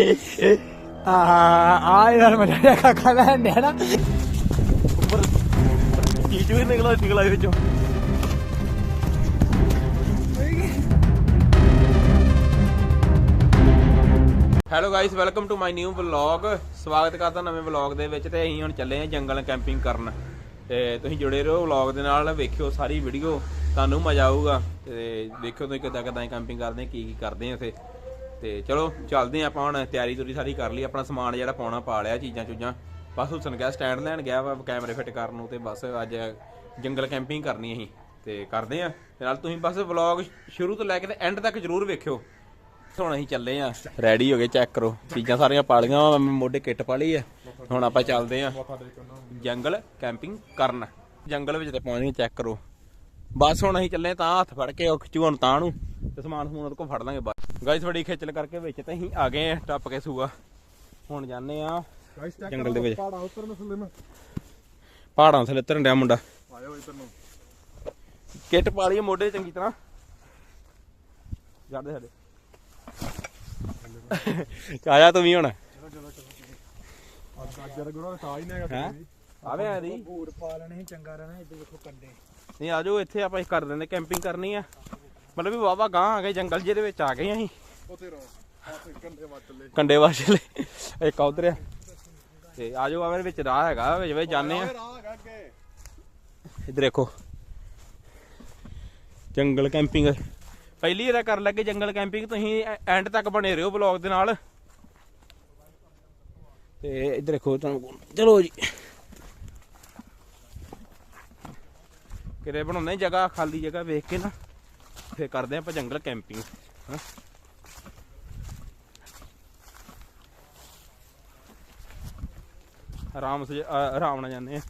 Hello guys welcome to my new vlog ਸਵਾਗਤ ਕਰਦਾ ਨਵੇਂ ਵਲੌਗ ਦੇ ਵਿੱਚ ਤੇ ਅਸੀਂ ਹੁਣ ਚੱਲੇ ਹਾਂ ਜੰਗਲ ਕੈਂਪਿੰਗ ਕਰਨ. ਤੇ ਤੁਸੀਂ ਜੁੜੇ ਰਹੋ ਵਲੌਗ ਦੇ ਨਾਲ ਵੇਖਿਓ ਸਾਰੀ ਵੀਡੀਓ ਤੁਹਾਨੂੰ ਮਜ਼ਾ ਆਊਗਾ। ਤੇ ਦੇਖਿਓ ਤੁਸੀਂ ਕਿੱਦਾਂ ਕਿੱਦਾਂ ਕੈਂਪਿੰਗ ਕਰਦੇ ਆ ਕੀ ਕੀ ਕਰਦੇ ਆ ਉੱਥੇ ਤੇ ਚਲੋ, ਚੱਲਦੇ ਆ ਆਪਾਂ ਹੁਣ, ਤਿਆਰੀ ਤੁਰੀ ਸਾਰੀ ਕਰ ਲਈ, ਆਪਣਾ ਸਮਾਨ ਜਿਹੜਾ ਪਾਉਣਾ, ਪਾ ਲਿਆ, ਚੀਜ਼ਾਂ ਚੂਜ਼ਾਂ। ਬਸ ਹੁਸਨ ਗਿਆ ਸਟੈਂਡ ਲੈਣ ਗਿਆ ਵਾ ਕੈਮਰੇ ਫਿੱਟ ਕਰਨ ਨੂੰ ਤੇ ਬਸ ਅੱਜ ਜੰਗਲ ਕੈਂਪਿੰਗ ਕਰਨੀ ਅਸੀਂ। ਤੇ ਕਰਦੇ ਆ ਤੇ ਨਾਲ ਤੁਸੀਂ ਬਸ ਵਲੌਗ ਸ਼ੁਰੂ ਤੋਂ ਲੈ ਕੇ ਤੇ ਐਂਡ ਤੱਕ ਜਰੂਰ ਵੇਖਿਓ। ਹੁਣ ਅਸੀਂ ਚੱਲੇ ਆ ਰੈਡੀ ਹੋ ਗਏ ਚੈੱਕ ਕਰੋ। ਚੀਜ਼ਾਂ ਸਾਰੀਆਂ ਪਾ ਲਈਆਂ ਵਾ ਮੋਢੇ ਕਿੱਟ ਪਾ ਲਈ ਆ। ਹੁਣ ਆਪਾਂ ਚੱਲਦੇ ਆ ਜੰਗਲ ਕੈਂਪਿੰਗ ਕਰਨ। ਜੰਗਲ ਵਿੱਚ ਤੇ ਪਹੁੰਚ ਗਏ ਚੈੱਕ ਕਰੋ। ਬਸ ਹੁਣ ਅਸੀਂ ਚੱਲੇ ਤਾਂ ਹੱਥ ਫੜ ਕੇ, ਉਹ ਤਾਂ ਨੂੰ। ਤੇ ਸਮਾਨ ਸਮੂਨ ਉਹਦੇ ਕੋਲ ਫੜ ਲਾਂਗੇ, ਬਸ। ਗਾਇਸ ਥੋੜੀ ਖੇਚਲ ਕਰਕੇ ਵਿੱਚ ਤੇ ਅਸੀਂ ਆ ਗਏ ਆ ਟੱਪ ਕੇ ਸੂਆ। ਹੁਣ ਜਾਂਦੇ ਆ ਜੰਗਲ ਦੇ ਵਿੱਚ। ਪਹਾੜਾਂ ਉੱਤਰ ਨੂੰ ਥੱਲੇ ਨੂੰ ਪਹਾੜਾਂ ਥੱਲੇ ਧਰਨ ਡਿਆ ਮੁੰਡਾ। ਆਇਓ ਇੱਧਰ ਨੂੰ। ਕਿੱਟ ਪਾ ਲਈ ਮੋਢੇ ਚੰਗੀ ਤਰ੍ਹਾਂ। ਜਾਂਦੇ ਸਾਡੇ। ਆਇਆ ਤੂੰ ਵੀ ਹੁਣ। ਦਾ? ਆਵੇ ਆ ਦੀ। ਬੂਟ ਪਾ ਲੈਣੇ ਸੀ ਚੰਗਾ ਰਹਿਣਾ ਇੱਧਰ ਵੇਖੋ ਕੰਡੇ। ਨਹੀਂ ਆਜੋ ਇੱਥੇ ਆਪਾਂ ਕਰ ਦਿੰਦੇ ਕੈਂਪਿੰਗ ਕਰਨੀ ਆ। ਮਤਲਬ ਵੀ ਵਾਵਾ ਗਾਂ ਆ ਗਏ ਜੰਗਲ ਜਿਹਦੇ ਵਿੱਚ ਆ ਗਏ ਅਸੀਂ। ਉੱਥੇ ਰਹੋ। ਕੰਡੇ ਮੱਚ ਲੈ ਕੰਡੇ ਵਾਸ਼ਲੇ ਇੱਕ ਉਧਰ ਆ। ਤੇ ਆਜੋ ਆਵੇ ਵਿੱਚ ਰਾਹ ਹੈਗਾ ਵਿੱਚ ਵਿੱਚ ਜਾਂਦੇ ਆ। ਇੱਧਰ ਦੇਖੋ। ਜੰਗਲ ਕੈਂਪਿੰਗ। ਪਹਿਲੀ ਵਾਰ ਕਰ ਲੱਗੇ ਜੰਗਲ ਕੈਂਪਿੰਗ ਤੁਸੀਂ ਐਂਡ ਤੱਕ ਬਣੇ ਰਹੋ ਵਲੌਗ ਦੇ ਨਾਲ। ਤੇ ਇੱਧਰ ਦੇਖੋ ਤੁਹਾਨੂੰ ਚਲੋ ਜੀ। ਕਿਰੇ ਬਣਾਉਂਦੇ ਜਗ੍ਹਾ ਖਾਲੀ ਜਗ੍ਹਾ ਵੇਖ ਕੇ ਨਾ। ਫੇਰ ਕਰਦੇ ਆਪਾਂ ਜੰਗਲ ਕੈਂਪਿੰਗ ਹਾਂ ਆਰਾਮ ਸੇ ਅ, ਆਰਾਮ ਨਾਲ ਜਾਂਦੇ ਆ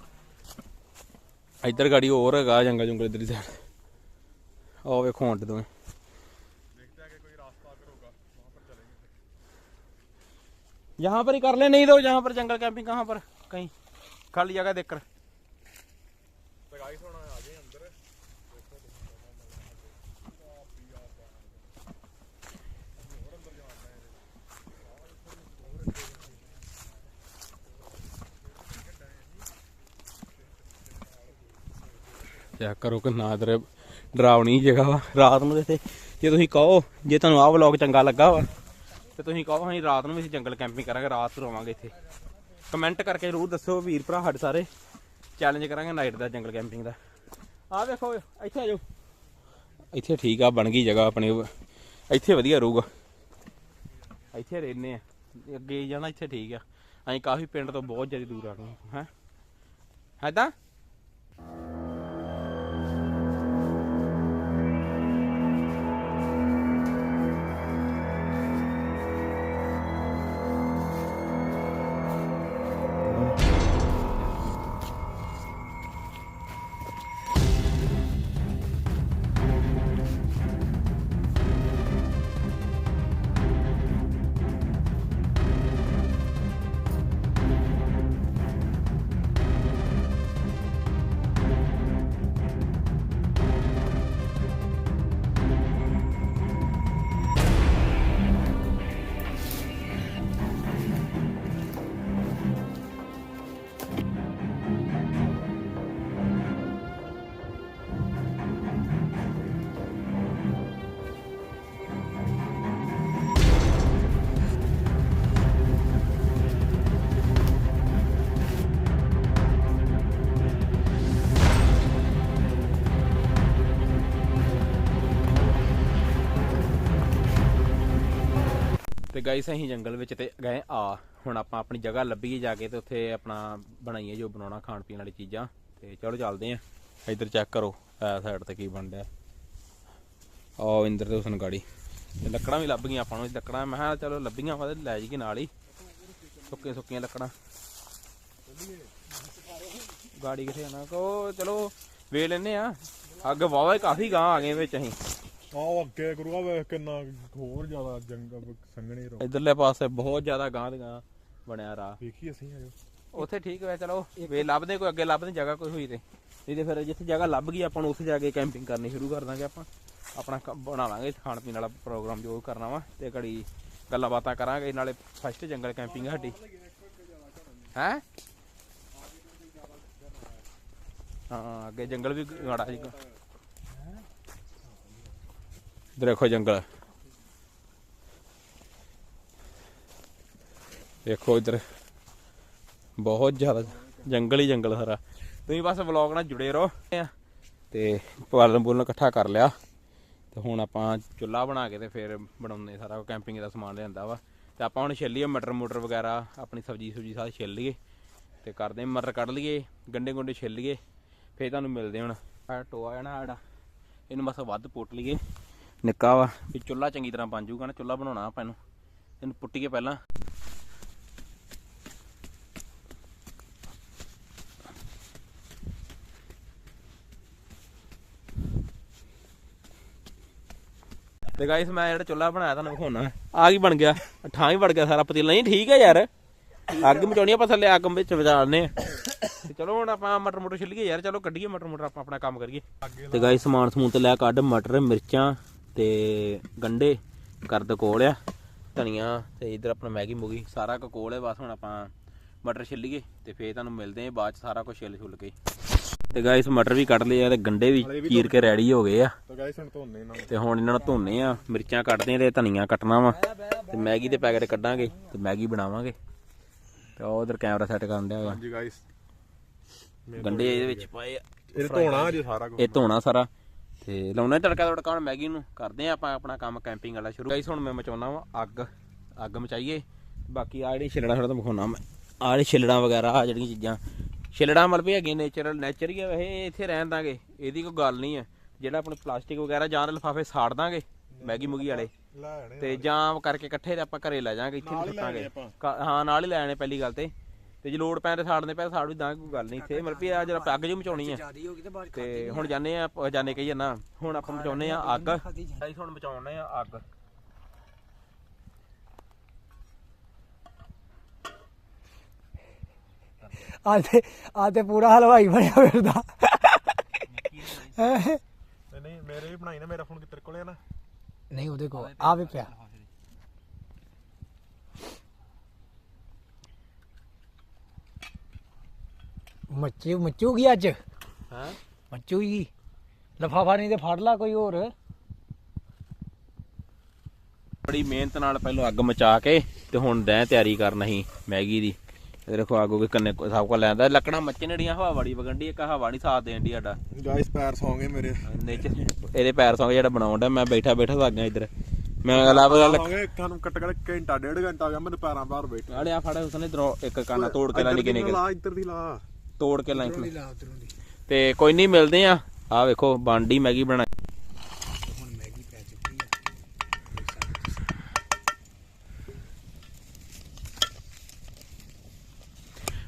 ਇੱਧਰ ਗਾੜੀ ਹੋਰ ਹੈਗਾ ਜੰਗਲ ਜੰਗਲ ਇੱਧਰ ਦੀ ਸਾਈਡ ਉਹ ਵੇਖੋ ਹੰਟ ਤੋਂ देखते हैं कि कोई रास्ता अगर होगा वहां पर चलेंगे यहाँ पर ही कर ले नहीं तो यहाँ पर जंगल कैंपिंग कहाँ पर कहीं खाली जगह देखकर तो ਚੈੱਕ ਕਰੋ ਕਿ ਨਾ ਇਧਰ ਡਰਾਵਣੀ ਜਗ੍ਹਾ ਵਾ, ਰਾਤ ਨੂੰ ਇੱਥੇ, ਜੇ ਤੁਸੀਂ ਕਹੋ, ਜੇ ਤੁਹਾਨੂੰ ਆਹ ਵਲੌਗ ਚੰਗਾ ਲੱਗਾ ਵਾ, ਤੇ ਤੁਸੀਂ ਕਹੋ, ਅਸੀਂ ਰਾਤ ਨੂੰ ਵੀ ਅਸੀਂ ਜੰਗਲ ਕੈਂਪਿੰਗ ਕਰਾਂਗੇ, ਰਾਤ ਨੂੰ ਆਵਾਂਗੇ ਇੱਥੇ। ਕਮੈਂਟ ਕਰਕੇ ਜ਼ਰੂਰ ਦੱਸੋ ਵੀਰ ਭਰਾ ਸਾਡੇ ਸਾਰੇ ਚੈਲੰਜ ਕਰਾਂਗੇ ਨਾਈਟ ਦਾ ਜੰਗਲ ਕੈਂਪਿੰਗ ਦਾ। ਆਹ ਵੇਖੋ, ਇੱਥੇ ਆ ਜਾਓ। ਇੱਥੇ ਠੀਕ ਆ, ਬਣ ਗਈ ਜਗ੍ਹਾ ਆਪਣੇ, ਇੱਥੇ ਵਧੀਆ ਰਹੂਗਾ। ਇੱਥੇ ਰਹਿੰਦੇ ਆ, ਅੱਗੇ ਜਾਣਾ ਇੱਥੇ ਠੀਕ ਆ। ਅਸੀਂ ਕਾਫੀ ਪਿੰਡ ਤੋਂ ਬਹੁਤ ਜ਼ਿਆਦਾ ਦੂਰ ਆ ਗਏ, ਹੈ? ਹੈ ਗਾਈਸ ਅਸੀਂ ਜੰਗਲ ਵਿੱਚ ਤੇ ਗਏ, ਆ, ਹੁਣ ਆਪਾਂ ਆਪਣੀ ਜਗ੍ਹਾ ਲੱਭੀਏ ਜਾ ਕੇ ਤੇ ਉੱਥੇ ਆਪਣਾ ਬਣਾਈਏ ਜੋ ਬਣਾਉਣਾ ਖਾਣ ਪੀਣ ਵਾਲੀ ਚੀਜ਼ਾਂ। ਤੇ ਚਲੋ ਚੱਲਦੇ ਆ। ਇੱਧਰ ਚੈੱਕ ਕਰੋ ਐ ਸਾਈਡ ਤੇ ਕੀ ਬਣ ਰਿਹਾ ਆਹ ਇੰਦਰ ਤੇ ਉਸਨ ਗਾੜੀ। ਤੇ ਲੱਕੜਾਂ ਵੀ ਲੱਭ ਗਈਆਂ ਆਪਾਂ ਨੂੰ ਲੱਕੜਾਂ, ਮੈਂ ਕਿਹਾ ਚਲੋ ਲੱਭੀਆਂ ਵਾ ਤੇ ਲੈ ਜਾਈਏ ਨਾਲ ਹੀ। ਸੁੱਕੀਆਂ ਸੁੱਕੀਆਂ ਲੱਕੜਾਂ। ਗਾੜੀ ਕਿੱਥੇ ਆਣਾ ਕੋ ਚਲੋ ਵੇਖ ਲੈਨੇ ਆ। ਅੱਗ ਵਾਵਾ ਕਾਫੀ ਗਾਂ ਆ ਗਏ ਵਿੱਚ ਅਸੀਂ। ਆਹ ਅੱਗੇ ਗੁਰੂਆ ਵੇਖ ਕਿੰਨਾ ਹੋਰ ਜ਼ਿਆਦਾ ਜੰਗਲ ਸੰਘਣੇ ਰੋ ਇਧਰਲੇ ਪਾਸੇ ਬਹੁਤ ਜ਼ਿਆਦਾ ਗਾਂ ਬਣਿਆ ਰਾਹ। ਵੇਖੀ ਅਸੀਂ ਆਇਓ ਉੱਥੇ ਠੀਕ ਹੋਇਆ ਚਲੋ ਵੇ ਲੱਭਦੇ ਕੋਈ ਅੱਗੇ ਲੱਭਦੇ ਜਗ੍ਹਾ ਕੋਈ ਹੋਈ ਤੇ। ਨਹੀਂ ਤੇ ਫਿਰ ਜਿੱਥੇ ਜਗ੍ਹਾ ਲੱਭ ਗਈ ਆਪਾਂ ਨੂੰ ਉੱਥੇ ਜਾ ਕੇ ਕੈਂਪਿੰਗ ਕਰਨੀ ਸ਼ੁਰੂ ਕਰ ਦਾਂਗੇ ਆਪਾਂ। ਆਪਣਾ ਬਣਾ ਲਾਂਗੇ ਖਾਣ ਪੀਣ ਵਾਲਾ ਪ੍ਰੋਗਰਾਮ ਜੋ ਕਰਨਾ ਵਾ ਤੇ ਘੜੀ ਗੱਲਾਂ ਬਾਤਾਂ ਕਰਾਂਗੇ ਨਾਲੇ ਫਸਟ ਜੰਗਲ ਕੈਂਪਿੰਗ ਸਾਡੀ। ਹੈ? ਹਾਂ ਅੱਗੇ ਜੰਗਲ ਵੀ ਗਾੜਾ ਇੱਧਰ ਦੇਖੋ ਜੰਗਲ ਦੇਖੋ ਇੱਧਰ। ਬਹੁਤ ਜ਼ਿਆਦਾ ਜੰਗਲ ਹੀ ਜੰਗਲ ਸਾਰਾ। ਤੁਸੀਂ ਬਸ ਵਲੌਗ ਨਾਲ ਜੁੜੇ ਰਹੋ। ਤੇ ਪਾਲਣ ਪੂਲਣ ਇਕੱਠਾ ਕਰ ਲਿਆ। ਤੇ ਹੁਣ ਆਪਾਂ ਚੁੱਲ੍ਹਾ ਬਣਾ ਕੇ ਤੇ ਫਿਰ ਬਣਾਉਂਦੇ ਸਾਰਾ ਕੈਂਪਿੰਗ ਦਾ ਸਮਾਨ ਲਿਆਂਦਾ ਵਾ। ਤੇ ਆਪਾਂ ਹੁਣ ਛਿੱਲੀਏ ਮਟਰ ਮੁਟਰ ਵਗੈਰਾ, ਆਪਣੀ ਸਬਜੀ ਸੁਬਜੀ ਸਾਰੀ ਛਿੱਲ ਲਈਏ। ਤੇ ਕਰਦੇ ਮਟਰ ਕੱਢ ਲਈਏ, ਗੰਡੇ ਗੁੰਡੇ ਛਿੱਲ ਲਈਏ। ਫੇਰ ਤੁਹਾਨੂੰ ਮਿਲਦੇ ਹੁਣ। ਟੋਆ ਹੈ ਨਾ ਸਾਡਾ ਇਹਨੂੰ ਬਸ ਵੱਧ ਪੁੱਟ ਲਈਏ। ਨਿੱਕਾ ਵਾ। ਵੀ ਚੁੱਲ੍ਹਾ ਚੰਗੀ ਤਰ੍ਹਾਂ ਬਣ ਜਾਊਗਾ ਨਾ, ਚੁੱਲ੍ਹਾ ਬਣਾਉਣਾ ਆਪਾਂ ਇਹਨੂੰ। ਇਹਨੂੰ ਪੁੱਟੀਏ ਪਹਿਲਾਂ। ਤੇ ਗਾਇਸ ਮੈਂ ਜਿਹੜਾ ਚੁੱਲ੍ਹਾ ਬਣਾਇਆ ਤੁਹਾਨੂੰ ਵਿਖਾਉਣਾ। ਆ ਕੀ ਬਣ ਗਿਆ? ਠਾਂ ਹੀ ਵੜ ਗਿਆ ਸਾਰਾ, ਪਤੀਲਾ ਨਹੀਂ ਠੀਕ ਹੈ ਯਾਰ। ਅੱਗ ਮਚਾਉਣੀ ਆਪਾਂ ਥੱਲੇ ਅੱਗ ਵਿੱਚ ਵਿਚਾਲਨੇ ਆ। ਤੇ ਚਲੋ ਹੁਣ ਆਪਾਂ ਮਟਰ ਮੋਟਰ ਛਿੱਲੀਏ ਯਾਰ, ਚਲੋ ਕੱਢੀਏ ਮਟਰ ਮੋਟਰ, ਆਪਾਂ ਆਪਣਾ ਕੰਮ ਕਰੀਏ। ਤੇ ਗਾਇਸ ਸਮਾਨ ਸਮੂਨ ਤੇ ਲੈ ਕੱਢ, ਮਟਰ, ਮਿਰਚਾਂ ਤੇ ਗੰਡੇ ਕਰਦ ਕੋਲ ਆ ਧਨੀਆ ਤੇ ਇਧਰ ਆਪਣਾ ਮੈਗੀ ਮੂਗੀ ਸਾਰਾ ਕੁ ਕੋਲ ਹੈ ਬਸ ਹੁਣ ਆਪਾਂ ਮਟਰ ਛਿੱਲੀਏ ਤੇ ਫੇਰ ਤੁਹਾਨੂੰ ਮਿਲਦੇ ਆ ਬਾਅਦ ਚ ਸਾਰਾ ਕੁਝ ਛਿੱਲ ਛੁੱਲ ਕੇ। ਤੇ ਗਾਇਸ ਮਟਰ ਵੀ ਕੱਢ ਲਏ ਆ ਤੇ ਗੰਡੇ ਵੀ ਚੀਰ ਕੇ ਰੈਡੀ ਹੋ ਗਏ ਆ। ਤਾਂ ਗਾਇਸ ਹੁਣ ਧੋਨੇ ਨਾ। ਤੇ ਹੁਣ ਇਹਨਾਂ ਨੂੰ ਧੋਨੇ ਆ ਮਿਰਚਾਂ ਕੱਟਦੇ ਆ ਤੇ ਧਨੀਆ ਕੱਟਣਾ ਵਾ। ਤੇ ਮੈਗੀ ਦੇ ਪੈਕੇਟ ਕੱਢਾਂਗੇ ਤੇ ਮੈਗੀ ਬਣਾਵਾਂਗੇ। ਤੇ ਉਹ ਉਧਰ ਕੈਮਰਾ ਸੈੱਟ ਕਰਨ ਵਾ। ਹਾਂਜੀ ਗਾਇਸ ਗੰਡੇ ਇਹਦੇ ਵਿੱਚ ਪਾਏ ਆ। ਇਹ ਧੋਣਾ ਜੇ ਸਾਰਾ ਕੁਝ ਇਹ ਧੋਣਾ ਸਾਰਾ। ਤੇ ਲਾਉਣਾ ਤੜਕਾ ਤੜਕਾ ਹੁਣ ਮੈਗੀ ਨੂੰ। ਕਰਦੇ ਆ ਆਪਾਂ ਆਪਣਾ ਕੰਮ ਕੈਂਪਿੰਗ ਵਾਲਾ ਸ਼ੁਰੂ। ਗਾਈਸ ਹੁਣ ਮੈਂ ਮਚਾਉਣਾ ਵਾ ਅੱਗ। ਅੱਗ ਮਚਾਈਏ। ਬਾਕੀ ਆ ਜਿਹੜੀ ਛਿਲੜਾ ਥੋੜਾ ਵਿਖਾਉਣਾ ਮੈਂ। ਆ ਜਿਹੜੀ ਛਿਲੜਾਂ ਵਗੈਰਾ ਆ ਜਿਹੜੀਆਂ ਚੀਜ਼ਾਂ। ਛਿਲੜਾਂ ਮਤਲਬ ਵੀ ਹੈਗੀਆਂ ਨੇਚਰਲ ਨੇਚਰ ਹੀ ਆ ਵੈਸੇ ਇੱਥੇ ਰਹਿਣ ਦਾਂਗੇ। ਇਹਦੀ ਕੋਈ ਗੱਲ ਨਹੀਂ ਹੈ ਜਿਹੜਾ ਆਪਣੇ ਪਲਾਸਟਿਕ ਵਗੈਰਾ ਜਾਂ ਲਿਫਾਫੇ ਸਾੜ ਦਾਂਗੇ ਮੈਗੀ ਮੁਗੀ ਵਾਲੇ। ਤੇ ਜਾਂ ਕਰਕੇ ਇਕੱਠੇ ਆਪਾਂ ਘਰੇ ਲੈ ਜਾਾਂਗੇ ਇੱਥੇ ਸੁੱਟਾਂਗੇ। ਹਾਂ ਨਾਲ ਹੀ ਲੈ ਆਣੇ ਪਹਿਲੀ ਗੱਲ ਤੇ। ਤੇ ਜੇ ਲੋੜ ਪੈਣ ਤੇ ਸਾੜਨੇ ਪੈ ਸਾੜ ਵੀ ਦਾਂਗੇ ਕੋਈ ਗੱਲ ਨਹੀਂ ਇੱਥੇ ਮਤਲਬ ਵੀ ਆ ਜਿਹੜਾ ਅੱਗ ਜੋ ਮਚਾਉਣੀ ਆ। ਜਿਆਦੀ ਹੋ ਗਈ ਤੇ ਬਾਅਦ ਤੇ ਹੁਣ ਜਾਣੇ ਆ। ਜਾਣੇ ਕਹੀ ਨਾ ਹੁਣ ਆਪਾਂ ਮਚਾਉਨੇ ਆ ਅੱਗ। ਅਸੀਂ ਹੁਣ ਮਚਾਉਨੇ ਆ ਅੱਗ। ਆ ਤੇ ਆ ਤੇ ਪੂਰਾ ਹਲਵਾਈ ਬਣਿਆ ਫਿਰਦਾ। ਨਹੀਂ ਨਹੀਂ ਮੇਰੇ ਵੀ ਬਣਾਈ ਨਾ ਮੇਰਾ ਫੋਨ ਕਿੱਥੇ ਕੋਲੇ ਆ ਨਾ। ਨਹੀਂ ਉਹਦੇ ਕੋਲ ਆ ਵੀ ਪਿਆ ਮੱਚੀ ਮੱਚੂਗੀ ਅੱਜ? ਹਾਂ? ਮੱਚੂਗੀ ਲਫਾਫਾ ਨਹੀਂ ਤੇ ਫੜ ਲਾ ਕੋਈ ਹੋਰ। ਬੜੀ ਮਿਹਨਤ ਨਾਲ ਪਹਿਲਾਂ ਅੱਗ ਮਚਾ ਕੇ ਤੇ ਹੁਣ ਦੈ ਤਿਆਰੀ ਕਰਨਾ ਸੀ ਮੈਗੀ ਦੀ। ਇਹ ਦੇਖੋ ਅੱਗ ਉਹ ਕੰਨੇ ਸਭ ਕੋ ਲੈਂਦਾ। ਲੱਕੜਾਂ ਮੱਚਣ ਜਿਹੜੀਆਂ ਹਵਾ ਬੜੀ ਵਗੰਡੀ ਇੱਕ ਹਵਾ ਨਹੀਂ ਸਾਥ ਦੇਣ ਦੀ ਸਾਡਾ। ਗਾਇਸ ਪੈਰ ਸੌਂਗੇ ਮੇਰੇ। ਨੇਚਰ ਇਹਦੇ ਪੈਰ ਸੌਂਗ ਜਿਹੜਾ ਬਣਾਉਣ ਦਾ ਮੈਂ ਬੈਠਾ ਬੈਠਾ ਲੱਗ ਗਿਆ ਇੱਧਰ। ਮੈਂ ਅਗਲਾ ਬਗਲ ਸੌਂਗੇ ਤੁਹਾਨੂੰ ਕੱਟ ਕੱਟ ਘੰਟਾ ਡੇਢ ਘੰਟਾ ਹੋ ਗਿਆ ਮੇਰੇ ਪੈਰਾਂ ਬਾਹਰ ਬੈਠਾ। ਆੜੇ ਆ ਫੜ ਉਸਨੇ ਇਧਰੋਂ ਇੱਕ ਕਾਨਾ ਤੋੜ ਕੇ ਲਾ ਨਿੱਕੇ ਨਿੱਕੇ। ਲਾ ਇੱਧਰ ਦੀ ਲਾ। ਤੋੜ ਕੇ ਲਾਈਨ ਲਾ ਉਧਰੋਂ ਦੀ ਤੇ ਕੋਈ ਨਹੀਂ ਮਿਲਦੇ ਆ ਆ ਵੇਖੋ ਬਾਂਡੀ ਮੈਗੀ ਬਣਾ ਹੁਣ ਮੈਗੀ ਪੈ ਚੁੱਕੀ ਆ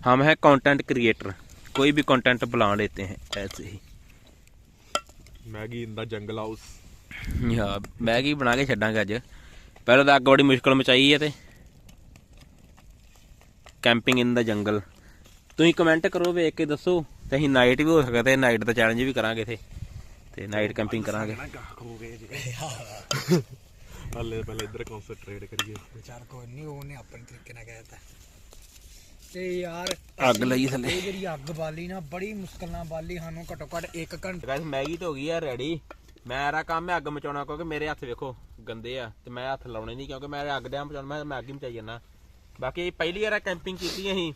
हम हैं कंटेंट क्रिएटर कोई भी कंटेंट बुला लेते हैं ऐसे ही ਮੈਗੀ ਇਨ ਦਾ ਜੰਗਲ ਹਾਊਸ ਯਾ ਮੈਗੀ ਬਣਾ ਕੇ ਛੱਡਾਂਗੇ ਅੱਜ ਪਹਿਲਾਂ ਤਾਂ ਅੱਗ ਬੜੀ ਮੁਸ਼ਕਲ ਮਚਾਈ ਹੈ ਤੇ ਕੈਂਪਿੰਗ ਇਨ ਦਾ ਜੰਗਲ ਤੁਸੀਂ ਕਮੈਂਟ ਕਰੋ ਵੇਖ ਕੇ ਦੱਸੋ। ਤੇ ਅਸੀਂ ਨਾਈਟ ਵੀ ਹੋ ਸਕਦਾ ਤੇ ਨਾਈਟ ਦਾ ਚੈਲੰਜ ਵੀ ਕਰਾਂਗੇ ਇੱਥੇ। ਤੇ ਨਾਈਟ ਕੈਂਪਿੰਗ ਕਰਾਂਗੇ। ਹੱਲੇ ਪਹਿਲੇ ਇੱਧਰ ਕਨਸੈਂਟਰੇਟ ਕਰੀਏ। ਵਿਚਾਰ ਕੋਈ ਨਹੀਂ ਉਹਨੇ ਆਪਣੇ ਤਰੀਕੇ ਨਾਲ ਕਹਿਤਾ ਤੇ ਯਾਰ ਅੱਗ ਲਈ ਥੱਲੇ। ਇਹ ਜਿਹੜੀ ਅੱਗ ਬਾਲੀ ਨਾ ਬੜੀ ਮੁਸ਼ਕਲ ਨਾਲ ਬਾਲੀ ਸਾਨੂੰ ਘੱਟੋ ਘੱਟ 1 ਘੰਟਾ ਗਾਇਸ ਮੈਗੀ ਤਾਂ ਹੋ ਗਈ ਆ ਰੈਡੀ ਮੇਰਾ ਕੰਮ ਹੈ ਅੱਗ ਮਚਾਉਣਾ ਕਿਉਂਕਿ ਮੇਰੇ ਹੱਥ ਵੇਖੋ ਗੰਦੇ ਆ ਤੇ ਮੈਂ ਹੱਥ ਲਾਉਣੇ ਨਹੀਂ ਕਿਉਂਕਿ ਮੈਂ ਅੱਗ ਦੇ ਮਚਾਉਣਾ ਮੈਂ ਮੈਗੀ ਮਚਾਈ ਜਾਂਦਾ ਬਾਕੀ ਪਹਿਲੀ ਵਾਰ ਕੈਂਪਿੰਗ ਕੀਤੀ ਅਸੀਂ।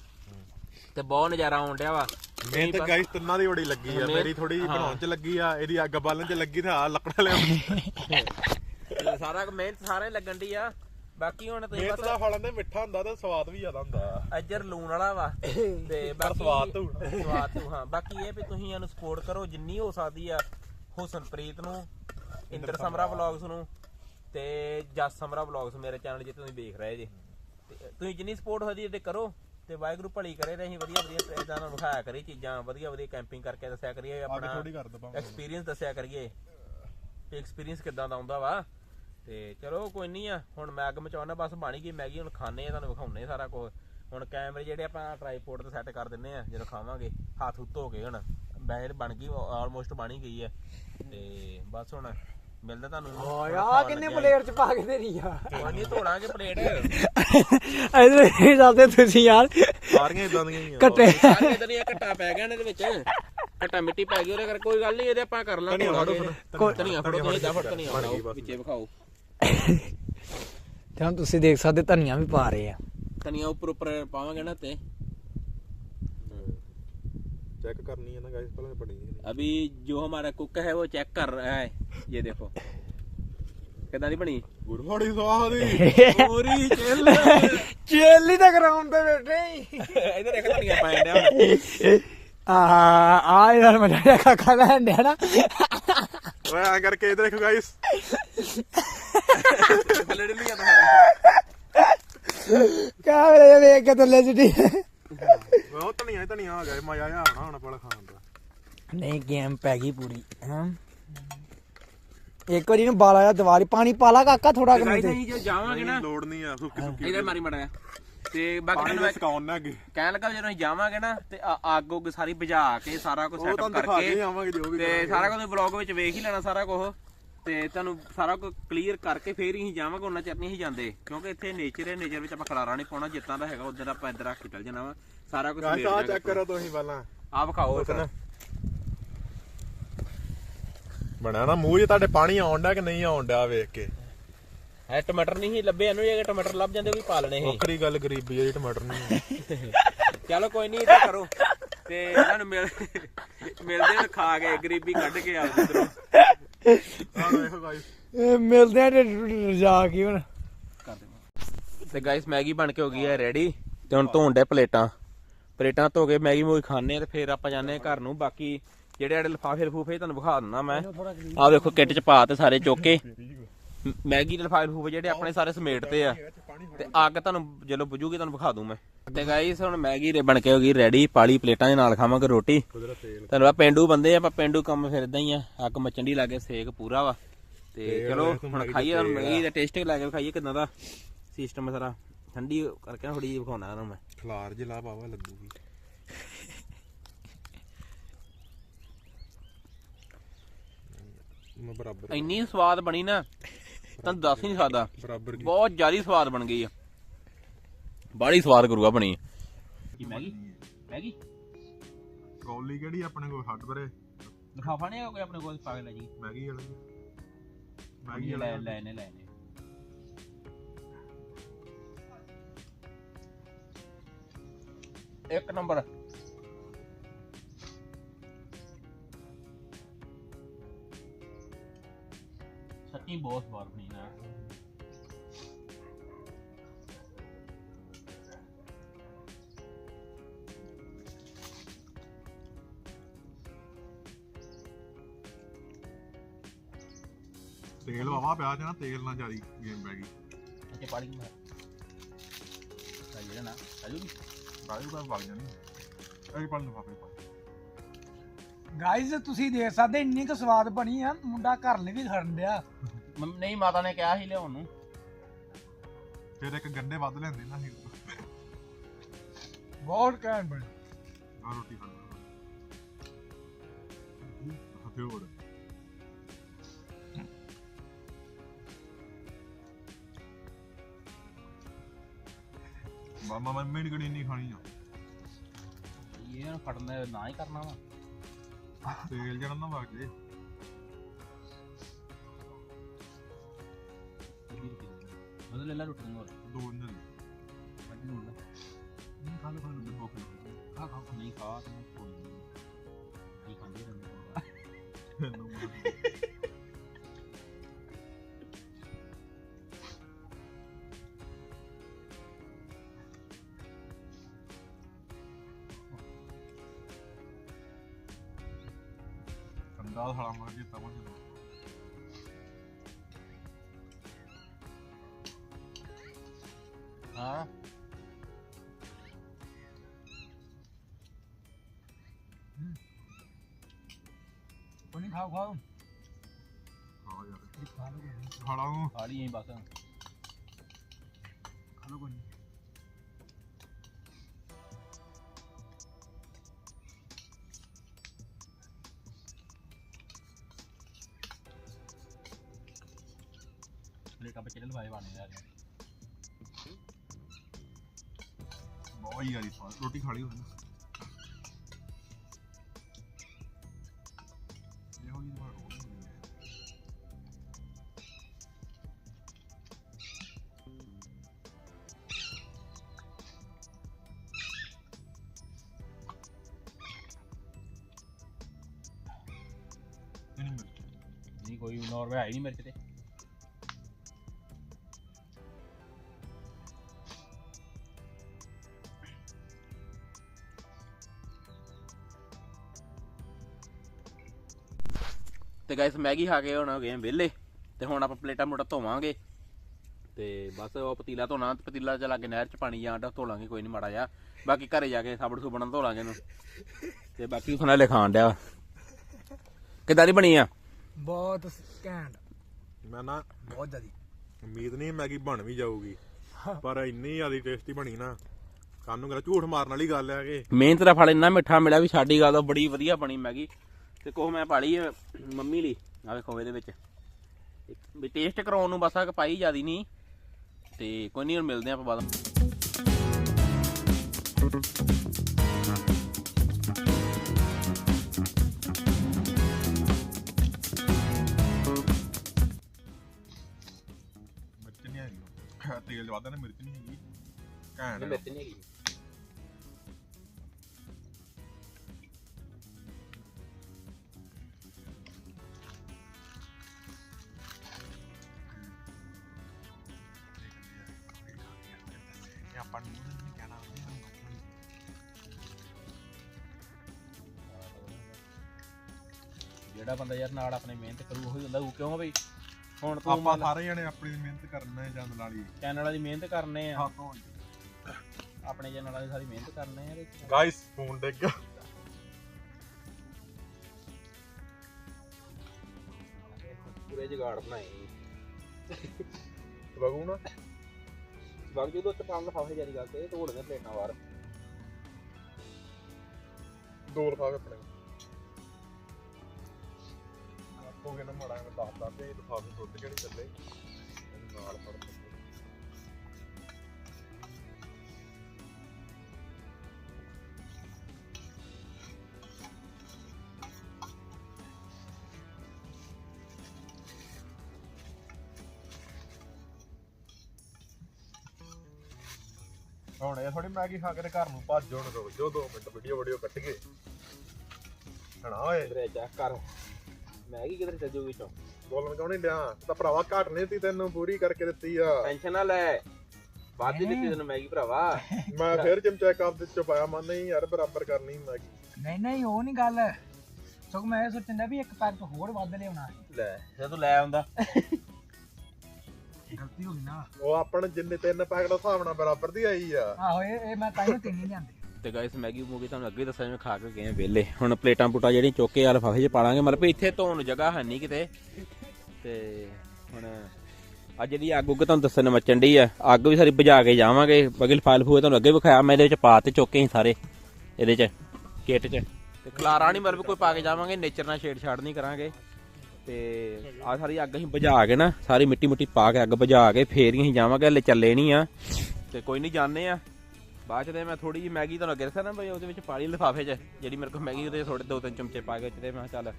ਤੇ ਬਹੁਤ ਨਜ਼ਾਰਾ ਆਉਣ ਡਿਆ ਵਾ। ਮਿਹਨਤ ਗਾਇਸ ਤਿੰਨਾਂ ਦੀ ਬੜੀ ਲੱਗੀ ਆ। ਮੇਰੀ ਥੋੜੀ ਹਾਂ। ਬਣਾਉਣ ਚ ਲੱਗੀ ਆ ਇਹਦੀ ਅੱਗ ਬਾਲਣ ਚ ਲੱਗੀ ਤੇ ਆ ਲੱਕੜਾਂ ਲਿਆ ਸਾਰਾ ਮਿਹਨਤ ਸਾਰਿਆਂ ਦੀ ਲੱਗਣ ਦੀ ਆ। ਬਾਕੀ ਹੁਣ ਤੁਸੀਂ ਬਸ ਦਾ ਫਲ ਆਂਦੇ ਮਿੱਠਾ ਹੁੰਦਾ ਤੇ ਸਵਾਦ ਵੀ ਜ਼ਿਆਦਾ ਹੁੰਦਾ। ਅਜਰ ਲੂਣ ਵਾਲਾ ਵਾ। ਤੇ ਬਾਕੀ ਸਵਾਦ ਤੋਂ। ਸਵਾਦ ਤੋਂ ਹਾਂ ਬਾਕੀ ਇਹ ਵੀ ਤੁਸੀਂ ਇਹਨੂੰ ਸਪੋਰਟ ਕਰੋ ਜਿੰਨੀ ਹੋ ਸਕਦੀ ਆ ਹੁਸਨਪ੍ਰੀਤ ਨੂੰ ਇੰਦਰ ਸਮਰਾ ਵਲੌਗਸ ਨੂੰ ਤੇ ਜਸ ਸਮਰਾ ਵਲੌਗਸ ਮੇਰੇ ਚੈਨਲ ਜੇ ਤੁਸੀਂ ਦੇਖ ਰਹੇ ਜੇ। ਤੁਸੀਂ ਜਿੰਨੀ ਸਪੋਰਟ ਹੋਦੀ ਤੇ ਕਰੋ। ਤੇ ਵਾਹਿਗੁਰੂ ਭਲੀ ਕਰੇ ਤੇ ਅਸੀਂ ਵਧੀਆ ਵਧੀਆ ਇਦਾਂ ਨਾਲ ਵਿਖਾਇਆ ਕਰੀ ਚੀਜ਼ਾਂ ਵਧੀਆ ਵਧੀਆ ਕੈਂਪਿੰਗ ਕਰਕੇ ਦੱਸਿਆ ਕਰੀਏ ਆਪਣਾ ਥੋੜੀ ਕਰ ਦਬਾਂ ਐਕਸਪੀਰੀਅੰਸ ਦੱਸਿਆ ਕਰੀਏ। ਤੇ ਐਕਸਪੀਰੀਅੰਸ ਕਿੱਦਾਂ ਦਾ ਆਉਂਦਾ ਵਾ। ਤੇ ਚਲੋ ਕੋਈ ਨਹੀਂ ਆ ਹੁਣ ਮੈਂ ਅੱਗ ਮਚਾਉਣਾ ਬਸ ਬਣ ਗਈ ਮੈਗੀ ਹੁਣ ਖਾਣੇ ਆ ਤੁਹਾਨੂੰ ਵਿਖਾਉਣੇ ਸਾਰਾ ਕੁਝ ਹੁਣ ਕੈਮਰੇ ਜਿਹੜੇ ਆਪਾਂ ਟ੍ਰਾਈਪੋਡ ਤੇ ਸੈੱਟ ਕਰ ਦਿੰਨੇ ਆ ਜਦੋਂ ਖਾਵਾਂਗੇ ਹੱਥ ਉੱਤ ਹੋ ਗਏ ਹੁਣ ਬੈਰ ਬਣ ਗਈ ਆਲਮੋਸਟ ਬਣ ਹੀ ਗਈ ਹੈ ਤੇ ਬਸ ਹੁਣ ਮਿਲਦਾ ਤੁਹਾਨੂੰ ਆ ਕਿੰਨੇ ਪਲੇਟ ਚ ਪਾ ਕੇ ਦੇਣੀ ਆ? ਪਾਣੀ ਧੋਲਾਂਗੇ ਪਲੇਟ? ਇਧਰ ਇਹ ਦੱਸਦੇ ਤੁਸੀਂ ਯਾਰ। ਸਾਰੀਆਂ ਇਦਾਂ ਦੀਆਂ ਹੀ ਆ। ਕੱਟੇ ਸਾਰੇ ਇਧਰ ਹੀ ਘੱਟਾ ਪੈ ਗਿਆ ਨੇ ਇਹਦੇ ਵਿੱਚ। ਘੱਟਾ ਮਿੱਟੀ ਪੈ ਗਈ ਉਹਦੇ ਕਰ ਕੋਈ ਗੱਲ ਨਹੀਂ ਇਹਦੇ ਆਪਾਂ ਕਰ ਲਾਂਗੇ। ਧਨੀਆ ਫੜੋ ਤੁਸੀਂ ਦਾ ਫੜ ਧਨੀਆ ਬਣਾਓ ਵਿੱਚੇ ਵਿਖਾਓ। ਤੇ ਹੁਣ ਤੁਸੀਂ ਦੇਖ ਸਕਦੇ ਧਨੀਆ ਵੀ ਪਾ ਰਹੇ ਆ। ਧਨੀਆ ਉੱਪਰ ਉੱਪਰ ਪਾਵਾਂਗੇ ਨਾ ਤੇ। ਚੈੱਕ ਕਰਨੀ ਹੈ ਨਾ ਗਾਇਸ ਪਹਿਲਾਂ ਬਣੀ ਨਹੀਂ अभी जो हमारा कुक है वो चेक कर रहा है ये देखो ਕਿਦਾਂ ਦੀ ਬਣੀ ਗੁੱਡ ਮਾਰਨਿੰਗ ਸਵਾਦ ਪੂਰੀ ਚੱਲ ਚੇਲੀ ਦਾ ਗਰਾਊਂਡ ਤੇ ਬੈਠੇ ਇਧਰ ਇੱਕ ਧਨੀਆ ਪਾਇਆ ਡਿਆ ਆ ਆ ਯਾਰ ਮਜ਼ਾ ਕਾਕਾ ਲੈਣ ਡਿਆ ਨਾ ਓਏ ਆ ਕਰਕੇ ਇਧਰ ਦੇਖੋ ਗਾਇਸ ਥੱਲੇ ਡਿੱਲੀ ਜਾਂਦਾ ਕਾਹਲੇ ਵੇਖ ਕੇ ਥੱਲੇ ਸਿੱਟੀ ਉਹ ਧਨੀਆ ਹੀ ਧਨੀਆ ਆ ਗਿਆ ਮਜ਼ਾ ਆ ਆਉਣਾ ਹੁਣ ਪਹਿਲਾਂ ਖਾਣ ਦਾ। ਨਹੀਂ ਗੇਮ ਪੈ ਗਈ ਪੂਰੀ ਹਾਂ। ਇੱਕ ਵਾਰੀ ਨੂੰ ਬਾਲਾ ਜਾਂ ਦੀਵਾਲੀ ਪਾਣੀ ਪਾਲਾ ਕਾਕਾ ਥੋੜਾ ਕਿ ਅਸੀਂ ਜੋ ਜਾਵਾਂਗੇ ਨਾ ਲੋੜ ਨਹੀਂ ਆ ਸੁੱਕੀ ਸੁੱਕੀ ਇਧਰ ਮਾਰੀ ਮੜਾ ਤੇ ਬਾਕੀ ਪਾਣੀ ਤੁਹਾਨੂੰ ਦੇ ਮੈਂ ਸਕਾਉਣ ਨਾ ਅੱਗੇ। ਕਹਿਣ ਲੱਗਾ ਜਦੋਂ ਅਸੀਂ ਜਾਵਾਂਗੇ ਨਾ ਤੇ ਅੱਗ ਉੱਗ ਸਾਰੀ ਬੁਝਾ ਕੇ ਸਾਰਾ ਕੁਝ ਉਹ ਸੈਟਅਪ ਤੁਹਾਨੂੰ ਦਿਖਾ ਕੇ ਕਰਕੇ ਆਵਾਂਗੇ ਜੋ ਵੀ ਤੇ ਸਾਰਾ ਕੁਝ ਵਲੌਗ ਵਿੱਚ ਵੇਖ ਹੀ ਲੈਣਾ ਸਾਰਾ ਕੁਝ ਤੇ ਤੁਹਾਨੂੰ ਸਾਰਾ ਕੁਝ ਕਲੀਅਰ ਕਰਕੇ ਫੇਰ ਹੀ ਜਾਵਾਂਗੇ ਉਹਨਾਂ ਚਿਰ ਨਹੀਂ ਅਸੀਂ ਜਾਂਦੇ। ਕਿਉਂਕਿ ਇੱਥੇ ਨੇਚਰ ਹੈ ਨੇਚਰ ਵਿੱਚ ਆਪਾਂ ਖਲਾਰਾ ਨਹੀਂ ਪਾਉਣਾ ਜਿੱਤਾਂ ਦਾ ਹੈਗਾ ਉਦੋਂ ਆਪਾਂ ਇੱਧਰ ਰੱਖ ਕੇ ਚੱਲ ਜਾਣਾ ਵਾ। ਸਾਰਾ ਕੁਝ ਗਾਇਸ ਆ ਚੈੱਕ ਕਰੋ ਤੁਸੀਂ ਪਹਿਲਾਂ। ਆ ਵਿਖਾਓ। ਬਣਿਆ ਨਾ ਮੂੰਹ 'ਚ ਤੁਹਾਡੇ ਪਾਣੀ ਆਉਣ ਡਿਆ ਕਿ ਨਹੀਂ ਆਉਣ ਡਿਆ ਵੇਖ ਕੇ। ਇਹ ਟਮਾਟਰ ਨਹੀਂ ਸੀ ਲੱਭੇ ਇਹਨੂੰ ਜੇ ਟਮਾਟਰ ਲੱਭ ਜਾਂਦੇ ਉਹ ਵੀ ਪਾ ਲੈਣੇ ਸੀ। ਵੱਖਰੀ ਗੱਲ ਗਰੀਬੀ ਆ ਜੀ ਟਮਾਟਰ ਨਹੀਂ ਚਲੋ ਕੋਈ ਨਹੀਂ ਇਦਾਂ ਕਰੋ। ਤੇ ਇਹਨਾਂ ਨੂੰ ਮਿਲ ਮਿਲਦੇ ਖਾ ਕੇ ਗਰੀਬੀ ਕੱਢ ਕੇ ਆ ਉਧਰੋਂ ਮਿਲਦੇ ਆ ਤੇ ਰਜਾ ਕੀ ਹੁਣ। ਤੇ ਗਾਇਸ ਮੈਗੀ ਬਣ ਕੇ ਹੋ ਗਈ ਹੈ ਰੈਡੀ ਤੇ ਹੁਣ ਧੋਣ ਦੇ ਪਲੇਟਾਂ। ਪਲੇਟਾਂ ਧੋ ਕੇ ਮੈਗੀ ਮੂਗੀ ਖਾਣੇ ਤੇ ਫਿਰ ਆਪਾਂ ਜਾਂਦੇ ਹਾਂ ਘਰ ਨੂੰ। ਬਾਕੀ ਜਿਹੜੇ ਜਿਹੜੇ ਲਫਾਫੇ ਲਫੂਫੇ ਤੁਹਾਨੂੰ ਵਿਖਾ ਦਿੰਦਾ ਮੈਂ। ਆਹ ਵੇਖੋ, ਕਿੱਟ ਚ ਪਾ ਤੇ ਸਾਰੇ ਚੁੱਕੇ ਮੈਗੀ ਦੇ ਲਫਾਫੇ ਲਫੂਫੇ ਜਿਹੜੇ ਆਪਣੇ ਸਾਰੇ ਸਮੇਟ ਤੇ ਆ। ਤੇ ਅੱਗ ਤੁਹਾਨੂੰ ਜਦੋਂ ਬੁਝੂਗੀ ਤੁਹਾਨੂੰ ਵਿਖਾ ਦੂੰ ਮੈਂ। ਤੇ ਗਾਇਸ ਹੁਣ ਮੈਗੀ ਰੇ ਬਣ ਕੇ ਹੋ ਗਈ ਰੈਡੀ ਪਾਲੀ ਪਲੇਟਾਂ ਦੇ ਨਾਲ ਖਾਵਾਂਗੇ ਰੋਟੀ। ਤੁਹਾਨੂੰ ਪਤਾ ਪਿੰਡੂ ਬੰਦੇ ਆ ਆਪਾਂ ਪਿੰਡੂ ਕੰਮ ਫਿਰ ਇਦਾਂ ਹੀ ਆ। ਅੱਗ ਮੱਚਣ ਦੀ ਲਾਗੇ ਸੇਕ ਪੂਰਾ ਵਾ। ਤੇ ਚਲੋ ਹੁਣ ਖਾਈਏ ਹੁਣ ਤੇਲ ਮੈਗੀ ਦਾ ਟੇਸਟ ਲਾ ਕੇ ਖਾਈਏ ਕਿਦਾਂ ਦਾ ਸਿਸਟਮ ਸਾਰਾ। ਠੰਡੀ ਕਰਕੇ ਥੋੜੀ ਜਿਹੀ ਵਿਖਾਉਣਾ ਤੁਹਾਨੂੰ ਮੈਂ। ਖਲਾਰ ਜਿਲਾ ਬਾਵਾ ਲੱਗੂਗੀ ਇੰਨੀ ਸਵਾਦ ਬਣੀ ਨਾ ਤੁਹਾਨੂੰ ਦੱਸ ਨਹੀਂ ਸਕਦਾ। ਬਰਾਬਰ ਕੀ? ਬਹੁਤ ਜ਼ਿਆਦਾ ਸਵਾਦ ਬਣ ਗਈ ਆ। ਬੜੀ ਸਵਾਦ ਕਰੂਗਾ ਬਣੀ ਕੀ ਮੈਗੀ? ਮੈਗੀ? ਕੌਲੀ ਕਿਹੜੀ ਆਪਣੇ ਕੋਲ? ਹੱਟ ਪਰੇ। ਲਿਫਾਫਾ ਨਹੀਂ ਕੋਈ ਆਪਣੇ ਕੋਲ? ਪਾ ਕੇ ਲੈ ਜੀ ਮੈਗੀ ਵਾਲੀ। ਮੈਗੀ ਮੈਗੀ ਲੈ ਵਾਲੀ। ਲੈ ਨੇ ਲੈ ਨੇ ਇੱਕ ਨੰਬਰ। ਸੱਚੀ ਬਹੁਤ ਸਵਾਦ ਬਣੀ ਨਾ। ਤੇਲ ਵਾਵਾ ਪਿਆ ਜਨਾ ਤੇਲ ਨਾ ਜਾਰੀ ਗੇਮ ਪੈ ਗਈ। ਅੱਛੇ ਪਾਣੀ ਮੈਂ। ਚਾਹੀਏ ਨਾ। ਚਾਹੀਏ ਬਾਈ ਬਾਈ ਵਗ ਜਾਣੀ। ਇਹ ਪਾ ਲਫਾਫੇ ਪਾ ਗਾਇਜ਼ ਤੁਸੀਂ ਦੇਖ ਸਕਦੇ ਇੰਨੀ ਕੁ ਸਵਾਦ ਬਣੀ ਆ ਮੁੰਡਾ ਘਰ ਲਈ ਵੀ ਖੜਨ ਡਿਆ। ਮੰਮ- ਨਹੀਂ ਮਾਤਾ ਨੇ ਕਿਹਾ ਸੀ ਲਿਆਉਣ ਨੂੰ। ਫਿਰ ਇੱਕ ਗੰਡੇ ਵੱਧ ਲੈਂਦੇ ਨਾ ਅਸੀਂ ਬਹੁਤ ਘੈਂਟ ਬਣੀ। ਆ ਰੋਟੀ ਖਾ ਲਓ ਹੱਥੇ ਹੋਰ। ਮਾਮਾ ਮੈਂ ਮੇਰੀ ਗੜੀ ਨਹੀਂ ਖਾਣੀ ਆ। ਇਹ ਹੁਣ ਫੜਨ ਦਾ ਨਾ ਹੀ ਕਰਨਾ ਵਾ। ਤੇਲ ਜਿਹੜਾ ਨਾ ਵਗ ਜੇ ਉਹਦੇ ਲੈ ਲੈ ਰੋਟੀ ਕੰਦਾ ਸਾਲਾ ਮਾਰ ਕੇ ਤਵਾ ਚ ਹਾਂ ਕੋਈ ਖਾਓ ਖਾਓ ਹਾਂ ਯਾਰ ਖਾ ਲਓ ਕੋਈ ਨੀ, ਖਾਲਾ ਨੂੰ ਖਾ ਲਈ ਅਸੀਂ ਬਸ ਖਾ ਲਓ ਕੋਈ ਨੀ। ਪਲੇਟਾਂ ਬੱਚੇ ਨੇ ਲਵਾਏ ਬਾਣੇ ਬਹੁਤ ਹੀ ਯਾਰੀ ਸਵਾਦ। ਰੋਟੀ ਖਾ ਲਈ ਉਹਨੇ। ਇਹੋ ਹੀ ਮਾਰ ਨਹੀਂ ਮਿਰਚ ਨਹੀਂ, ਕੋਈ ਨੋਰਵੇ ਹੈ ਹੀ ਨਹੀਂ ਮਿਰਚ ਗਾਇਸ ਮੈਗੀ ਖਾ ਕੇ ਹੁਣ ਹੋ ਗਏ ਵਿਹਲੇ ਤੇ ਹੁਣ ਆਪਾਂ ਪਲੇਟਾਂ ਮੋਟਾ ਧੋਵਾਂਗੇ। ਤੇ ਬਸ ਉਹ ਪਤੀਲਾ ਧੋਣਾ ਪਤੀਲਾ ਚ ਲਾ ਕੇ ਨਹਿਰ ਚ ਪਾਣੀ ਜਾਂਦਾ ਧੋ ਲਾਂਗੇ ਕੋਈ ਨਹੀਂ ਮਾੜਾ ਜਾ ਬਾਕੀ ਘਰੇ ਜਾ ਕੇ ਸਾਬਣ ਸੁਬਣ ਧੋ ਲਾਂਗੇ ਇਹਨੂੰ। ਤੇ ਬਾਕੀ ਸੁਣਾ ਲਿਖਾਣ ਡਿਆ। ਕਿਦਾਂ ਦੀ ਬਣੀ ਆ? ਬਹੁਤ ਘੈਂਟ। ਮੈਂ ਨਾ ਬਹੁਤ ਜ਼ਿਆਦੀ। ਉਮੀਦ ਨਹੀਂ ਮੈਗੀ ਬਣ ਵੀ ਜਾਊਗੀ ਪਰ ਇੰਨੀ ਜ਼ਿਆਦਾ ਟੇਸਟੀ ਬਣੀ ਨਾ ਕਾਨੂੰ ਕਰਾ ਝੂਠ ਮਾਰਨ ਵਾਲੀ ਗੱਲ ਹੈ ਕਿ ਮਿਹਨਤ ਦਾ ਫਲ ਇੰਨਾ ਮਿੱਠਾ ਮਿਲਿਆ ਵੀ ਸਾਡੀ ਗੱਲ ਤਾਂ ਬੜੀ ਵਧੀਆ ਬਣੀ ਮੈਗੀ। ਤੇ ਕੋਹ ਮੈਂ ਪਾਲੀ ਹੈ ਮੰਮੀ ਲਈ। ਆ ਵੇਖੋ ਇਹਦੇ ਵਿੱਚ। ਵੀ ਟੇਸਟ ਕਰਾਉਣ ਨੂੰ ਬਸ ਆ ਕਿ ਪਾਈ ਜਿਆਦੀ ਨਹੀਂ। ਤੇ ਕੋਈ ਨਹੀਂ ਹੁਣ ਮਿਲਦੇ ਆਪਾਂ ਬਾਅਦ ਮਿਰਚ ਨਹੀਂ ਹੈਗੀ। ਤੇਲ ਜਵਾਦਾ ਨੇ ਮਿਰਚ ਨਹੀਂ ਹੈਗੀ। ਘੈਂਟ ਹੈ। ਨਹੀਂ ਹੈਗੀ। ਜਿਹੜਾ ਬੰਦਾ ਯਾਰ ਨਾਲ ਆਪਣੇ ਮਿਹਨਤ ਕਰੂ ਉਹੀ ਹੁੰਦਾ ਉਹ ਕਿਉਂ ਬਈ? ਹੁਣ ਤੂੰ ਆਪਾਂ ਸਾਰੇ ਜਣੇ ਆਪਣੀ ਮਿਹਨਤ ਕਰਨਾ ਹੈ ਜੰਦ ਵਾਲੀ ਚੈਨਲ ਵਾਲੀ ਮਿਹਨਤ ਕਰਨੇ ਆ। ਹੱਥੋਂ ਆਪਣੇ ਚੈਨਲ ਵਾਲੀ ਸਾਰੀ ਮਿਹਨਤ ਕਰਨੇ ਆ ਤੇ ਗਾਇਸ ਫੋਨ ਡਿੱਗ ਗਿਆ। ਪੂਰੇ ਜਗਾੜ ਬਣਾਏ। ਬਗੂ ਨਾ। ਵਗ ਜਦੋਂ ਤੇ ਪਾਣ ਲਫਾਫੇ ਜਾਰੀ ਕਰਕੇ ਧੋੜਨੇ ਪਲੇਟਾਂ ਬਾਹਰ। ਦੋ ਲਫਾਫੇ ਆਪਣੇ ਆਪੋ ਕਿਹਨਾਂ ਮਾੜਾ ਜਿਹਾ ਦੱਸਦਾ ਤੇ ਲਫਾਫੇ ਸੁੱਟ ਕੇ ਚੱਲੇ। ਨਾਲ ਫੜ ਹੁਣ ਇਹ ਥੋੜੀ ਮੈਗੀ ਖਾ ਕੇ ਤੇ ਘਰ ਨੂੰ ਭੱਜ ਹੁਣ ਰੁਕ ਜਾਓ 2 ਮਿੰਟ ਵੀਡੀਓ ਵੀਡੀਓ ਕੱਟ ਕੇ। ਹਣਾ ਓਏ। ਇਧਰੇ ਚੈੱਕ ਕਰ ਮੈਗੀ ਕਿਧਰ ਚੱਲ ਜੂਗੀ ਚੋਂ ਬੋਲਣ ਕਿਉਂ ਨਹੀਂ ਡਿਆ? ਤਾਂ ਭਰਾਵਾ ਘਟ ਨਹੀਂ ਤੀ ਤੈਨੂੰ ਪੂਰੀ ਕਰਕੇ ਦਿੱਤੀ ਆ। ਟੈਨਸ਼ਨ ਨਾ ਲੈ। ਬਾਅਦ ਦੀ ਦਿੱਤੀ ਤੈਨੂੰ ਮੈਗੀ ਭਰਾਵਾ। ਮੈਂ ਫੇਰ ਚਮਚਾ ਇੱਕ ਆਪ ਦੇ ਚ ਪਾਇਆ ਮਨ ਨਹੀਂ ਯਾਰ ਬਰਾਬਰ ਕਰਨੀ ਮੈਗੀ। ਨਹੀਂ ਨਹੀਂ ਉਹ ਨਹੀਂ ਗੱਲ। ਸਗੋਂ ਮੈਂ ਇਹ ਸੋਚਣ ਦਾ ਵੀ ਇੱਕ ਪੈਕਟ ਹੋਰ ਵੱਧ ਲਿਆਉਣਾ। ਲੈ ਜੇ ਤੂੰ ਲੈ ਆਉਂਦਾ। ਗਲਤੀ ਹੋ ਗਈ ਨਾ। ਉਹ ਆਪਣ ਜਿੰਨੇ ਤਿੰਨ ਪੈਕਟ ਹਿਸਾਬ ਨਾਲ ਬਰਾਬਰ ਦੀ ਆਈ ਆ। ਆਹੋ ਇਹ ਇਹ ਮੈਂ ਤਾਂ ਹੀ ਤਿੰਨ ਹੀ ਲਿਆਂਦੇ। ਤੇ ਗਾਇਸ ਮੈਗੀ ਮੂਗੀ ਤੁਹਾਨੂੰ ਅੱਗੇ ਦੱਸਿਆ ਜਿਵੇਂ ਖਾ ਕੇ ਗਏ ਆ ਵਿਹਲੇ। ਹੁਣ ਪਲੇਟਾਂ ਪੂਟਾਂ ਜਿਹੜੀਆਂ ਚੁੱਕ ਕੇ ਆ ਲਫਾਫੇ 'ਚ ਪਾਲਾਂਗੇ ਮਤਲਬ ਵੀ ਇੱਥੇ ਧੋਣ ਨੂੰ ਜਗ੍ਹਾ ਹੈ ਨਹੀਂ ਕਿਤੇ। ਤੇ ਹੁਣ ਅੱਜ ਜਿਹੜੀ ਅੱਗ ਉੱਗ ਤੁਹਾਨੂੰ ਦੱਸਣ ਮਚਣ ਡਈ ਆ ਅੱਗ ਵੀ ਸਾਰੀ ਬੁਝਾ ਕੇ ਜਾਵਾਂਗੇ। ਬਗਲ ਫਾਇਲ ਫੂਏ ਤੁਹਾਨੂੰ ਅੱਗੇ ਵਿਖਾਇਆ ਮੈਂ ਇਹਦੇ ਵਿੱਚ ਪਾ ਤੇ ਚੁੱਕੇ ਸੀ ਸਾਰੇ ਇਹਦੇ 'ਚ ਕਿੱਟ 'ਚ। ਤੇ ਖਲਾਰਾ ਨਹੀਂ ਮਤਲਬ ਕੋਈ ਪਾ ਕੇ ਜਾਵਾਂਗੇ ਨੇਚਰ ਨਾਲ ਛੇੜਛਾੜ ਨਹੀਂ ਕਰਾਂਗੇ। ਤੇ ਆ ਸਾਰੀ ਅੱਗ ਅਸੀਂ ਬੁਝਾ ਕੇ ਨਾ ਸਾਰੀ ਮਿੱਟੀ ਮੁੱਟੀ ਪਾ ਕੇ ਅੱਗ ਬੁਝਾ ਕੇ ਫੇਰ ਹੀ ਅਸੀਂ ਜਾਵਾਂਗੇ ਹਲੇ ਚੱਲੇ ਨਹੀਂ ਆ। ਤੇ ਕੋਈ ਨਹੀਂ ਜਾਣੇ ਆ। ਬਾਅਦ ਚ ਤੇ ਮੈਂ ਥੋੜੀ ਜਿਹੀ ਮੈਗੀ ਤੁਹਾਨੂੰ ਅੱਗੇ ਦੱਸਿਆ ਨਾ ਬਈ ਉਹਦੇ ਵਿੱਚ ਪਾਲੀ ਲਿਫਾਫੇ 'ਚ ਜਿਹੜੀ ਮੇਰੇ ਕੋਲ ਮੈਗੀ ਉਹਦੇ ਥੋੜੇ ਦੋ ਤਿੰਨ ਚਮਚੇ ਪਾ ਕੇ ਵਿੱਚ ਤੇ ਮੈਂ ਕਿਹਾ ਚੱਲ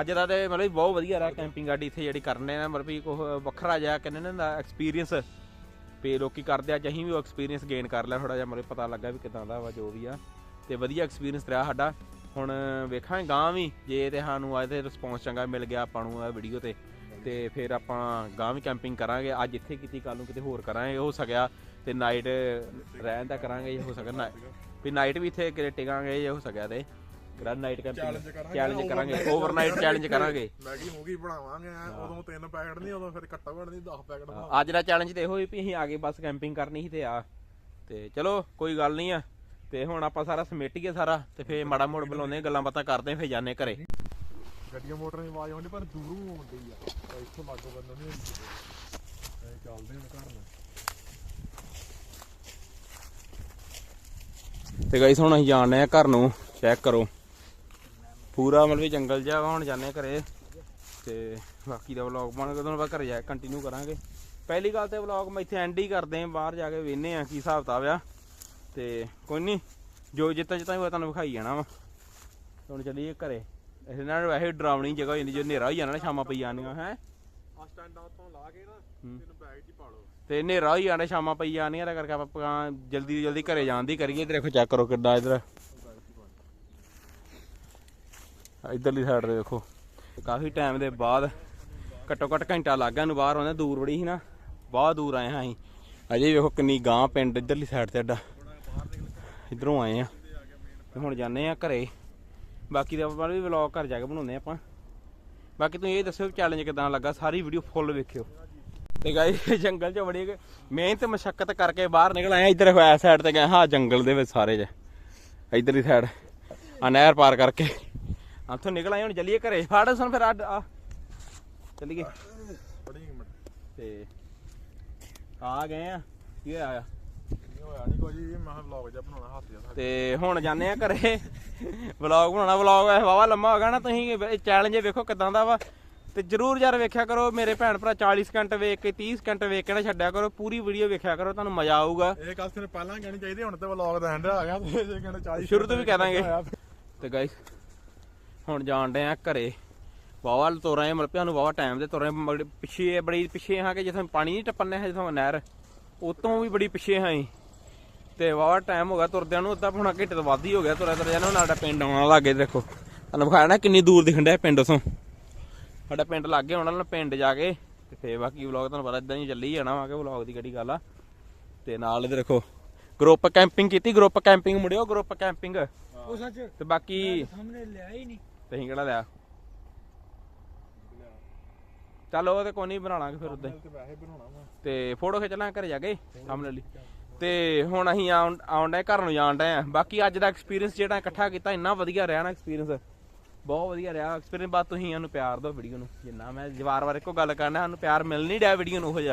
ਅੱਜ ਦਾ ਤੇ ਮਤਲਬ ਬਹੁਤ ਵਧੀਆ ਰਿਹਾ ਕੈਂਪਿੰਗ ਗਾਡੀ ਇੱਥੇ ਜਿਹੜੀ ਕਰਨੇ ਨਾ ਮਤਲਬ ਵੀ ਕੋਹ ਵੱਖਰਾ ਜਿਹਾ ਕਹਿੰਦੇ ਨੇ ਨਾ ਐਕਸਪੀਰੀਅੰਸ ਪੇ ਲੋਕੀ ਕਰਦੇ ਆ ਅਸੀਂ ਵੀ ਉਹ ਐਕਸਪੀਰੀਅੰਸ ਗੇਨ ਕਰ ਲਿਆ ਥੋੜਾ ਜਿਹਾ ਮਤਲਬ ਪਤਾ ਲੱਗਾ ਵੀ ਕਿਦਾਂ ਦਾ ਵਾ ਜੋ ਵੀ ਆ। ਤੇ ਵਧੀਆ ਐਕਸਪੀਰੀਅੰਸ ਰਿਹਾ ਸਾਡਾ। ਹੁਣ ਵੇਖਾਂਗੇ ਗਾਂ ਵੀ ਜੇ ਤੇ ਸਾਨੂੰ ਅੱਜ ਤੇ ਰਿਸਪੌਂਸ ਚੰਗਾ ਮਿਲ ਗਿਆ ਆਪਾਂ ਨੂੰ ਇਹ ਵੀਡੀਓ ਤੇ। ਤੇ ਫਿਰ ਆਪਾਂ ਗਾਂ ਵੀ ਕੈਂਪਿੰਗ ਕਰਾਂਗੇ। ਅੱਜ ਇੱਥੇ ਕੀਤੀ ਕੱਲ ਨੂੰ ਕਿਤੇ ਹੋਰ ਕਰਾਂਗੇ ਹੋ ਸਕਿਆ। ਤੇ ਨਾਈਟ ਰਹਿਣ ਦਾ ਕਰਾਂਗੇ ਜੇ ਹੋ ਸਕਿਆ ਨਾ ਵੀ ਨਾਈਟ ਵੀ ਇੱਥੇ ਕਿਤੇ ਟਿਕਾਂਗੇ ਜੇ ਹੋ ਸਕਿਆ ਤੇ। ਕਿਹੜਾ ਨਾਈਟ ਕੈਂਪਿੰਗ ਚੈਲੰਜ ਕਰਾਂਗੇ ਓਵਰਨਾਈਟ ਚੈਲੰਜ ਕਰਾਂਗੇ ਮੈਗੀ ਮੂਗੀ ਬਣਾਵਾਂਗੇ ਉਦੋਂ ਤਿੰਨ ਪੈਕਟ ਨਹੀਂ ਉਦੋਂ ਫਿਰ ਘੱਟੋ ਘੱਟ ਨਹੀਂ 10 ਪੈਕਟ ਅੱਜ ਦਾ ਚੈਲੰਜ ਤੇ ਇਹੋ ਹੀ ਵੀ ਅਸੀਂ ਆ ਕੇ ਬਸ ਕੈਂਪਿੰਗ ਕਰਨੀ ਸੀ ਤੇ ਆ। ਤੇ ਚਲੋ ਕੋਈ ਗੱਲ ਨਹੀਂ ਆ। ਤੇ ਹੁਣ ਆਪਾਂ ਸਾਰਾ ਸਮੇਟੀਏ ਸਾਰਾ ਤੇ ਫੇਰ ਮਾੜਾ ਮੋੜ ਬੁਲਾਉਂਦੇ ਗੱਲਾਂ ਬਾਤਾਂ ਕਰਦੇ ਫੇਰ ਜਾਂਦੇ ਘਰੇ। ਗੱਡੀਆਂ ਮੋਟਰਾਂ ਦੀ ਆਵਾਜ਼ ਆਉਂਦੀ ਪਰ ਦੂਰੋਂ ਆਉਂਦੀ ਆ। ਤਾਂ ਇੱਥੋਂ ਲਾਗੋ ਬੰਦਾ ਨਹੀਂ ਹੁੰਦੀ ਐ ਚੱਲਦੇ ਨੇ ਘਰ ਨੂੰ। ਤੇ ਗਾਈਸ ਹੁਣ ਅਸੀਂ ਜਾਣਦੇ ਆ ਘਰ ਨੂੰ ਚੈੱਕ ਕਰੋ। ਪੂਰਾ ਮਤਲਬ ਵੀ ਜੰਗਲ ਜਿਹਾ ਹੁਣ ਜਾਂਦੇ ਆ ਘਰੇ। ਤੇ ਬਾਕੀ ਦਾ ਵਲੌਗ ਬਣ ਕੇ ਤੁਹਾਨੂੰ ਆਪਾਂ ਘਰੇ ਜਾ ਕੇ ਕੰਟੀਨਿਊ ਕਰਾਂਗੇ। ਪਹਿਲੀ ਗੱਲ ਤੇ ਵਲੌਗ ਮੈਂ ਇੱਥੇ ਐਂਡ ਹੀ ਕਰਦੇ ਆਂ ਬਾਹਰ ਜਾ ਕੇ ਵੇਖਨੇ ਆ ਕੀ ਹਿਸਾਬ ਕਿਤਾਬ ਆ। ਤੇ ਕੋਈ ਨਹੀਂ ਜੋ ਜਿੱਤਾਂ ਜਿੱਤਾਂ ਵੀ ਤੁਹਾਨੂੰ ਵਿਖਾਈ ਜਾਣਾ ਵਾ। ਹੁਣ ਚੱਲੀਏ ਘਰੇ। ਇਸ ਨਾਲ ਵੈਸੇ ਡਰਾਵਣੀ ਜਗ੍ਹਾ ਹੋ ਜਾਂਦੀ ਜੇ ਹਨੇਰਾ ਹੋ ਜਾਣਾ ਨਾ ਸ਼ਾਮਾਂ ਪਈ ਜਾਣੀਆਂ ਹੈ? ਆ ਸਟੈਂਡਾਂ ਤੋਂ ਲਾ ਕੇ ਨਾ ਇਹਨੂੰ ਬੈਗ 'ਚ ਹੀ ਪਾ ਲਓ। ਤੇ ਹਨੇਰਾ ਹੋ ਜਾਣਾ ਸ਼ਾਮਾਂ ਪਈ ਜਾਣੀਆਂ ਤਾਂ ਕਰਕੇ ਆਪਾਂ ਜਲਦੀ ਜਲਦੀ ਘਰੇ ਜਾਣ ਦੀ ਕਰੀਏ। ਤੇ ਦੇਖੋ ਚੈੱਕ ਕਰੋ ਕਿੱਦਾਂ ਇਧਰ। ਇਧਰਲੀ ਸਾਈਡ ਤੇ ਦੇਖੋ। ਕਾਫੀ ਟਾਈਮ ਦੇ ਬਾਅਦ ਘੱਟੋ ਘੱਟ ਘੰਟਾ ਲੱਗ ਗਿਆ ਨੂੰ ਬਾਹਰ ਆਉਂਦੇ ਦੂਰ ਬੜੀ ਸੀ ਨਾ। ਬਹੁਤ ਦੂਰ ਆਏ ਹਾਂ ਅਸੀਂ। ਅਜੇ ਵੇਖੋ ਕਿੰਨੀ ਗਾਂ ਪਿੰਡ ਇਧਰਲੀ ਸਾਈਡ ਤੇ ਅੱਡਾ ਇਧਰੋਂ ਆਏ ਆ। ਤੇ ਹੁਣ ਜਾਂਦੇ ਆ ਘਰੇ। ਬਾਕੀ ਦਾ ਆਪਾਂ ਵੀ ਵਲੌਗ ਘਰ ਜਾ ਕੇ ਬਣਾਉਂਦੇ ਆਪਾਂ। ਬਾਕੀ ਤੁਸੀਂ ਇਹ ਦੱਸਿਓ ਚੈਲੰਜ ਕਿਦਾਂ ਲੱਗਾ ਸਾਰੀ ਵੀਡੀਓ ਫੁੱਲ ਵੇਖਿਓ। ਤੇ ਗਾਇਸ ਜੰਗਲ ਚ ਬੜੀ ਮਿਹਨਤ ਮਸ਼ੱਕਤ ਕਰਕੇ ਬਾਹਰ ਨਿਕਲ ਆਏ ਇੱਧਰ ਹੋਇਆ ਸਾਈਡ ਤੇ ਗਏ ਹਾਂ ਜੰਗਲ ਦੇ ਵਿੱਚ ਸਾਰੇ ਚ ਇੱਧਰਲੀ ਸਾਈਡ ਆ ਨਹਿਰ ਪਾਰ ਕਰਕੇ। ਉੱਥੋਂ ਨਿਕਲ ਆਏ ਹੁਣ ਚੱਲੀਏ ਘਰੇ। ਫੜ ਸੁਣ ਫਿਰ ਆ ਆ। ਚੱਲੀਏ। ਤੇ ਆ ਗਏ ਆ। ਕੀ ਹੋਇਆ? ਹੋਇਆ ਨਹੀਂ ਕੋਈ ਮੈਂ ਕਿਹਾ ਵਲੌਗ ਜਿਹਾ ਬਣਾਉਣਾ ਹੱਥ ਜਿਹਾ ਤੇ ਹੁਣ ਜਾਂਦੇ ਆ ਘਰੇ। ਵਲੌਗ ਬਣਾਉਣਾ ਵਲੌਗ ਐ ਵਾਵਾ ਲੰਮਾ ਹੋ ਗਿਆ ਨਾ ਤੁਸੀਂ ਚੈਲੰਜ ਵੇਖੋ ਕਿਦਾਂ ਦਾ ਵਾ। ਤੇ ਜਰੂਰ ਯਾਰ ਵੇਖਿਆ ਕਰੋ ਮੇਰੇ ਭੈਣ ਭਰਾ 40 ਸਕਿੰਟ ਵੇਖ ਕੇ 30 ਸਕਿੰਟ ਵੇਖ ਕੇ ਨਾ ਛੱਡਿਆ ਕਰੋ ਪੂਰੀ ਵੀਡੀਓ ਵੇਖਿਆ ਕਰੋ ਤੁਹਾਨੂੰ ਮਜ਼ਾ ਆਊਗਾ। ਇਹ ਗੱਲ ਸਿਰ ਪਹਿਲਾਂ ਕਹਿਣੀ ਚਾਹੀਦੀ ਹੁਣ ਤੇ ਵਲੌਗ ਦਾ ਐਂਡ ਆ ਗਿਆ ਤੇ ਜੇ ਕਹਿੰਦੇ 40 ਸ਼ੁਰੂ ਤੋਂ ਵੀ ਕਹਿ ਦਾਂਗੇ। ਤੇ ਗਾਇਸ ਹੁਣ ਜਾਣ ਡਏ ਆ ਘਰੇ। ਵਾਵਾ ਤੋਰਾਂ ਮਤਲਬ ਸਾਨੂੰ ਵਾਵਾ ਟਾਈਮ ਦੇ ਤੋਰਾਂ ਪਿੱਛੇ ਬੜੀ ਪਿੱਛੇ ਹਾਂ ਕਿ ਜਿੱਥੇ ਪਾਣੀ ਨਹੀਂ ਟੱਪਣੇ ਹੈ ਜਿੱਥੋਂ ਨਹਿਰ। ਉਤੋਂ ਵੀ ਬੜੀ ਪਿੱਛੇ ਹਾਂ। ਤੇ ਵਾਵਾ ਟਾਈਮ ਹੋ ਗਿਆ ਤੁਰਦਿਆਂ ਨੂੰ ਅੱਧਾ ਪੌਣਾ ਘੰਟੇ ਤੋਂ ਵੱਧ ਹੀ ਹੋ ਗਿਆ ਤੁਰਿਆ ਤੁਰਿਆ ਨਾ ਸਾਡਾ ਪਿੰਡ ਆਉਣ ਲੱਗੇ ਦੇਖੋ। ਤੁਹਾਨੂੰ ਵਿਖਾਇਆ ਨਾ ਕਿੰਨੀ ਦੂਰ ਦਿਖਣ ਡਿਆ ਪਿੰਡ ਉਥੋਂ। ਸਾਡਾ ਪਿੰਡ ਲੱਗੇ ਹੁਣ ਨਾਲ ਪਿੰਡ ਜਾ ਕੇ ਤੇ ਫੇਰ ਬਾਕੀ ਵਲੌਗ ਤੁਹਾਨੂੰ ਪਤਾ ਇਦਾਂ ਹੀ ਚੱਲੀ ਜਾਣਾ ਵਾ ਕਿ ਵਲੌਗ ਦੀ ਕਿਹੜੀ ਗੱਲ ਆ। ਤੇ ਨਾਲ ਇਹਦੇ ਦੇਖੋ ਗਰੁੱਪ ਕੈਂਪਿੰਗ ਕੀਤੀ ਗਰੁੱਪ ਕੈਂਪਿੰਗ ਮੁੜਿਓ ਗਰੁੱਪ ਕੈਂਪਿੰਗ ਉਹ ਸੱਚ? ਤੇ ਬਾਕੀ ਸਾਹਮਣੇ ਲਿਆ ਹੀ ਨਹੀਂ। ਤੁਸੀਂ ਕਿਹੜਾ ਲਿਆ? ਚੱਲ ਉਹ ਤੇ ਕੋਈ ਨਹੀਂ ਬਣਾ ਲਾਂਗੇ ਫਿਰ ਉਦਾਂ ਤੇ ਫੋਟੋ ਖਿੱਚ ਲਾਂ ਘਰੇ ਜਾ ਕੇ ਸਾਹਮਣੇ ਲਈ ਤੇ ਹੁਣ ਅਸੀਂ ਆਉਣ ਡਏ ਘਰ ਨੂੰ ਜਾਣ ਡਏ ਆ। ਬਾਕੀ ਅੱਜ ਦਾ ਐਕਸਪੀਰੀਅੰਸ ਜਿਹੜਾ ਇਕੱਠਾ ਕੀਤਾ ਇੰਨਾ ਵਧੀਆ ਰਿਹਾ ਨਾ ਐਕਸਪੀਰੀਅੰਸ ਬਹੁਤ ਵਧੀਆ ਰਿਹਾ ਐਕਸਪੀਰੀਅੰਸ ਬਾਅਦ ਤੁਸੀਂ ਇਹਨੂੰ ਪਿਆਰ ਦਿਓ ਵੀਡੀਓ ਨੂੰ। ਜਿੰਨਾ ਮੈਂ ਜਵਾਰ ਵਾਰ ਇੱਕੋ ਗੱਲ ਕਰਨਾ ਸਾਨੂੰ ਪਿਆਰ ਮਿਲ ਨਹੀਂ ਡਿਆ ਵੀਡੀਓ ਨੂੰ ਉਹ ਆਈ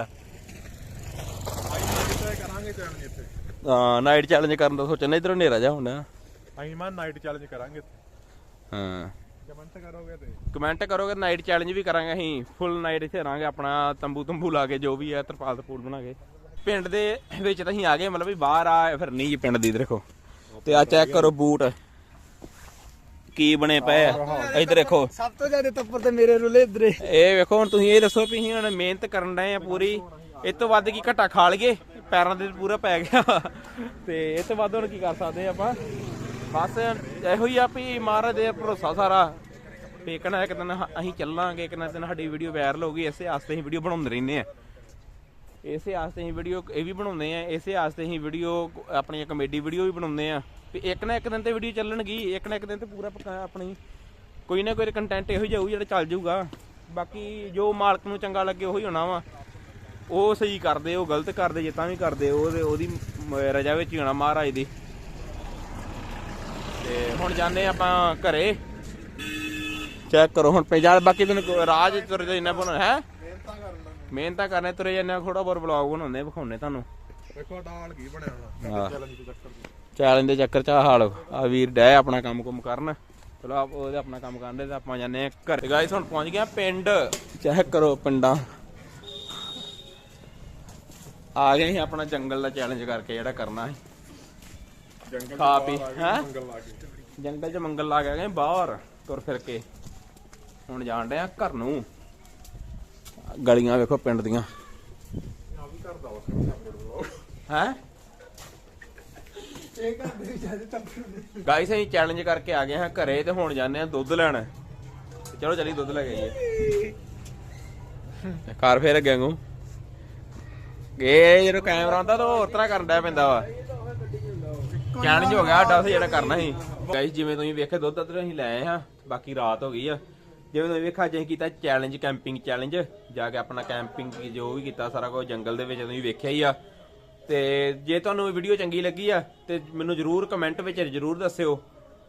ਨਾਈਟ ਕਰਾਂਗੇ ਚੈਲੰਜ ਇੱਥੇ ਹਾਂ ਨਾਈਟ ਚੈਲੰਜ ਕਰਨ ਦਾ ਸੋਚਣਾ ਇਧਰੋਂ ਹਨੇਰਾ ਜਾ ਹੁੰਦਾ ਅਸੀਂ ਮੈਂ ਨਾਈਟ ਚੈਲੰਜ ਕਰਾਂਗੇ ਇੱਥੇ। ਹਾਂ। ਕਮੈਂਟ ਕਰੋਗੇ ਤੇ। ਕਮੈਂਟ ਕਰੋਗੇ ਨਾਈਟ ਚੈਲੰਜ ਵੀ ਕਰਾਂਗੇ ਅਸੀਂ। ਫੁੱਲ ਨਾਈਟ ਇੱਥੇ ਰਹਾਂਗੇ ਆਪਣਾ ਤੰਬੂ ਤੰਬੂ ਲਾ ਕੇ ਜੋ ਵੀ ਹੈ ਤਰਪਾਲ ਤਰਪੂਲ ਬਣਾ ਕੇ। ਪਿੰਡ ਦੇ ਵਿੱਚ ਤਾਂ ਅਸੀਂ ਆ ਗਏ ਮਤਲਬ ਵੀ ਬਾਹਰ ਆ ਫਿਰ ਨਹੀਂ ਜੀ ਪਿੰਡ ਦੀ ਦੇਖੋ। ਤੇ ਆ ਚੈੱਕ ਕਰੋ ਬੂਟ। ਕੀ ਬਣੇ ਪਏ ਆ। ਇੱਧਰ ਦੇਖੋ। ਸਭ ਤੋਂ ਜ਼ਿਆਦਾ ਤੱਪਰ ਤੇ ਮੇਰੇ ਰੁਲੇ ਇਧਰੇ। ਇਹ ਵੇਖੋ ਹੁਣ ਤੁਸੀਂ ਇਹ ਦੱਸੋ ਵੀ ਅਸੀਂ ਹੁਣ ਮਿਹਨਤ ਕਰਨ ਡਏ ਆ ਪੂਰੀ। ਇਸ ਤੋਂ ਵੱਧ ਕੀ ਘਟਾ ਖਾ ਲਈਏ? ਪੈਰਾਂ ਦੇ ਪੂਰਾ ਪੈ ਗਿਆ। ਤੇ ਇਸ ਤੋਂ ਵੱਧ ਹੁਣ ਕੀ ਕਰ ਸਕਦੇ ਆ ਆਪਾਂ? ਬਸ ਇਹੋ ਹੀ ਆ ਵੀ ਮਹਾਰਾਜ ਦੇ ਭਰੋਸਾ ਸਾਰਾ। ਪੇਕਣਾ ਇੱਕ ਦਿਨ ਹ- ਅਸੀਂ ਚੱਲਾਂਗੇ ਇੱਕ ਨਾ ਦਿਨ ਸਾਡੀ ਵੀਡੀਓ ਵਾਇਰਲ ਹੋਊਗੀ ਇਸੇ ਆਸਤੇ ਅਸੀਂ ਵੀਡੀਓ ਬਣਾਉਂਦੇ ਰਹਿੰਦੇ ਆ। ਇਸੇ ਆਸਤੇ ਅਸੀਂ ਵੀਡੀਓ ਇਹ ਵੀ ਬਣਾਉਂਦੇ ਆ, ਇਸੇ ਆਸਤੇ ਅਸੀਂ ਵੀਡੀਓ ਆਪਣੀਆਂ ਕਮੇਡੀ ਵੀਡੀਓ ਵੀ ਬਣਾਉਂਦੇ ਆ। ਵੀ ਇੱਕ ਨਾ ਇੱਕ ਦਿਨ ਤੇ ਵੀਡੀਓ ਚੱਲਣਗੀ, ਇੱਕ ਨਾ ਇੱਕ ਦਿਨ ਤੇ ਪੂਰਾ ਆਪਣੀ, ਕੋਈ ਨਾ ਕੋਈ ਕੰਟੈਂਟ ਇਹੋ ਜਿਹਾ ਹੋਊ ਜਿਹੜਾ ਚੱਲ ਜਾਊਗਾ। ਬਾਕੀ ਜੋ ਮਾਲਕ ਨੂੰ ਚੰਗਾ ਲੱਗੇ ਉਹੀ ਹੋਣਾ ਵਾ। ਉਹ ਸਹੀ ਕਰਦੇ, ਉਹ ਗਲਤ ਕਰਦੇ ਜੇ ਤਾਂ ਵੀ ਕਰਦੇ, ਉਹਦੇ ਉਹਦੀ ਰਜਾ ਵਿੱਚ ਹੀ ਹੋਣਾ ਮਹਾਰਾਜ ਦੀ। ਤੇ ਹੁਣ ਜਾਂਦੇ ਆਪਾਂ ਘਰੇ। ਚੈੱਕ ਕਰੋ ਹੁਣ ਪੰਜਾਹ ਬਾਕੀ ਦਿਨ ਰਾਜ ਤੁਰ ਜਿੰਨਾ ਬਣ ਹੈ? ਮਿਹਨਤਾਂ ਕਰਨ ਦਾ ਕਰਨੇ ਤੁਰੇ ਜਾਂਦੇ ਥੋੜਾ ਬਹੁਤ ਵਲੌਗ ਬਣਾਉਂਦੇ ਆ, ਵਿਖਾਉਂਦੇ ਤੁਹਾਨੂੰ। ਵੇਖੋ ਡਾਲ ਕੀ ਬਣਿਆ। ਹੋਣਾ। ਚੈਲੰਜ ਦੇ ਚੱਕਰ ਚ ਚੈਲੰਜ ਦੇ ਚੱਕਰ ਚ ਹਾਲ। ਆ ਵੀਰ ਡੈ ਆਪਣਾ ਕੰਮ ਕੁਮ ਕਰਨ। ਚਲੋ ਆਪ ਉਹਦੇ ਆਪਣਾ ਕੰਮ ਕਰਦੇ ਤੇ ਆਪਾਂ ਜਾਂਦੇ ਆ ਘਰ। ਗਾਇਸ ਹੁਣ ਪਹੁੰਚ ਗਿਆ ਪਿੰਡ। ਚੈੱਕ ਕਰੋ ਪਿੰਡਾਂ। ਆ ਗਏ ਸੀ ਆਪਣਾ ਜੰਗਲ ਦਾ ਚੈਲੰਜ ਕਰਕੇ ਜਿਹੜਾ ਕਰਨਾ ਸੀ। ਜੰਗਲ ਖਾ ਪੀ, ਹੈਂ? ਜੰਗਲ ਲਾ ਕੇ। ਜੰਗਲ 'ਚ ਮੰਗਲ ਲਾ ਕੇ ਗਏ ਬਾਹਰ ਤੁਰ ਫਿਰ ਕੇ। ਹੁਣ ਜਾਣ ਡਏ ਆ ਘਰ ਨੂੰ। ਗਲੀਆਂ ਵੇਖੋ ਪਿੰਡ ਦੀਆਂ। ਹੈ? ਇਹ ਘਰ ਦੇ ਜ਼ਿਆਦਾ ਤੱਪਰ ਗਾਇਸ ਅਸੀਂ ਚੈਲੰਜ ਕਰਕੇ ਆ ਗਏ ਹਾਂ ਘਰੇ ਤੇ ਹੁਣ ਜਾਂਦੇ ਆ ਦੁੱਧ ਲੈਣ। ਤੇ ਚਲੋ ਚਲੀ ਦੁੱਧ ਲੈ ਕੇ ਆਈਏ। ਘਰ ਫੇਰ ਅੱਗੇ ਨੂੰ ਇਹ ਜਦੋਂ ਕੈਮਰਾ ਆਉਂਦਾ ਤਾਂ ਉਹ ਹੋਰ ਤਰ੍ਹਾਂ ਕਰਨ ਡਿਆ ਪੈਂਦਾ ਵਾ। ਚੈਲੰਜ ਹੋ ਗਿਆ, ਸਾਡਾ ਉੱਥੇ ਜਿਹੜਾ ਕਰਨਾ ਸੀ। ਗਾਇਸ ਜਿਵੇਂ ਤੁਸੀਂ ਵੇਖਿਆ ਦੁੱਧ ਤਾਂ ਅਸੀਂ ਲੈ ਆਏ ਹਾਂ, ਬਾਕੀ ਰਾਤ ਹੋ ਗਈ ਆ। ਜਿਵੇਂ ਤੁਸੀਂ ਵੇਖਿਆ ਜੇ ਕੀਤਾ ਚੈਲੰਜ ਕੈਂਪਿੰਗ ਚੈਲੰਜ ਜਾ ਕੇ ਆਪਣਾ ਕੈਂਪਿੰਗ ਜੋ ਵੀ ਕੀਤਾ, ਸਾਰਾ ਕੁਝ ਜੰਗਲ ਦੇ ਵਿੱਚ ਤੁਸੀਂ ਵੇਖਿਆ ਹੀ ਆ। ਤੇ ਜੇ ਤੁਹਾਨੂੰ ਇਹ ਵੀਡੀਓ ਚੰਗੀ ਲੱਗੀ ਆ, ਤੇ ਮੈਨੂੰ ਜਰੂਰ ਕਮੈਂਟ ਵਿੱਚ ਜਰੂਰ ਦੱਸਿਓ।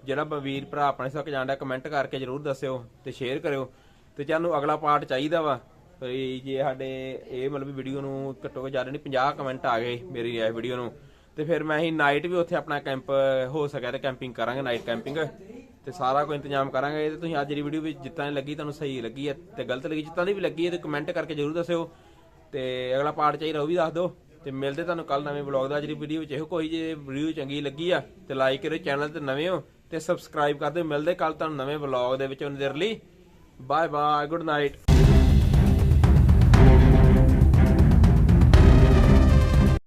ਜਿਹੜਾ ਬ- ਵੀਰ ਭਰਾ ਆਪਣੇ ਸੱਕ ਜਾਂਦਾ ਕਮੈਂਟ ਕਰਕੇ ਜਰੂਰ ਦੱਸਿਓ ਤੇ ਸ਼ੇਅਰ ਕਰਿਓ। ਤੇ ਤੁਹਾਨੂੰ ਅਗਲਾ ਪਾਰਟ ਚਾਹੀਦਾ ਵਾ। ਤੇ ਜੇ ਸਾਡੇ ਇਹ ਮਤਲਬ ਵੀਡੀਓ ਨੂੰ ਘੱਟੋ ਘੱਟ ਜ਼ਿਆਦਾ ਨਹੀਂ 50 ਕਮੈਂਟ ਆ ਗਏ ਮੇਰੀ ਇਹ ਵੀਡੀਓ ਨੂੰ। ਤੇ ਫਿਰ ਮੈਂ ਹੀ ਨਾਈਟ ਵੀ ਉੱਥੇ ਆਪਣਾ ਕੈਂਪ ਹੋ ਸਕਿਆ ਤੇ ਕੈਂਪਿੰਗ ਕਰਾਂਗੇ ਨਾਈਟ ਕੈਂਪਿੰਗ ਤੇ ਸਾਰਾ ਕੋਈ ਇੰਤਜ਼ਾਮ ਕਰਾਂਗੇ ਤੇ ਤੁਸੀਂ ਅੱਜ ਦੀ ਵੀਡੀਓ ਵਿੱਚ ਜਿੱਤਾਂ ਦੀ ਲੱਗੀ, ਤੁਹਾਨੂੰ ਸਹੀ ਲੱਗੀ ਹੈ ਤੇ ਗਲਤ ਲੱਗੀ, ਜਿੱਤਾਂ ਦੀ ਵੀ ਲੱਗੀ ਹੈ ਤੇ ਕਮੈਂਟ ਕਰਕੇ ਜਰੂਰ ਦੱਸਿਓ। ਤੇ ਅਗਲਾ ਪਾਰਟ ਚਾਹੀਦਾ ਉਹ ਵੀ ਦੱਸ ਦਿਓ। ਤੇ ਮਿਲਦੇ ਤੁਹਾਨੂੰ ਕੱਲ ਨਵੇਂ ਵਲੌਗ ਦਾ ਜਿਹੜੀ ਵੀਡੀਓ ਵਿੱਚ ਇਹੋ ਕੋਈ ਜੇ ਵੀਡੀਓ ਚੰਗੀ ਲੱਗੀ ਆ, ਤੇ ਲਾਈਕ ਕਰਿਓ ਚੈਨਲ ਤੇ ਨਵੇਂ ਹੋ ਤੇ ਸਬਸਕ੍ਰਾਈਬ ਕਰ ਦਿਓ। ਮਿਲਦੇ ਕੱਲ ਤੁਹਾਨੂੰ ਨਵੇਂ ਵਲੌਗ ਦੇ ਵਿੱਚ ਉਹਨਾਂ ਦੇ ਲਈ। Bye bye good night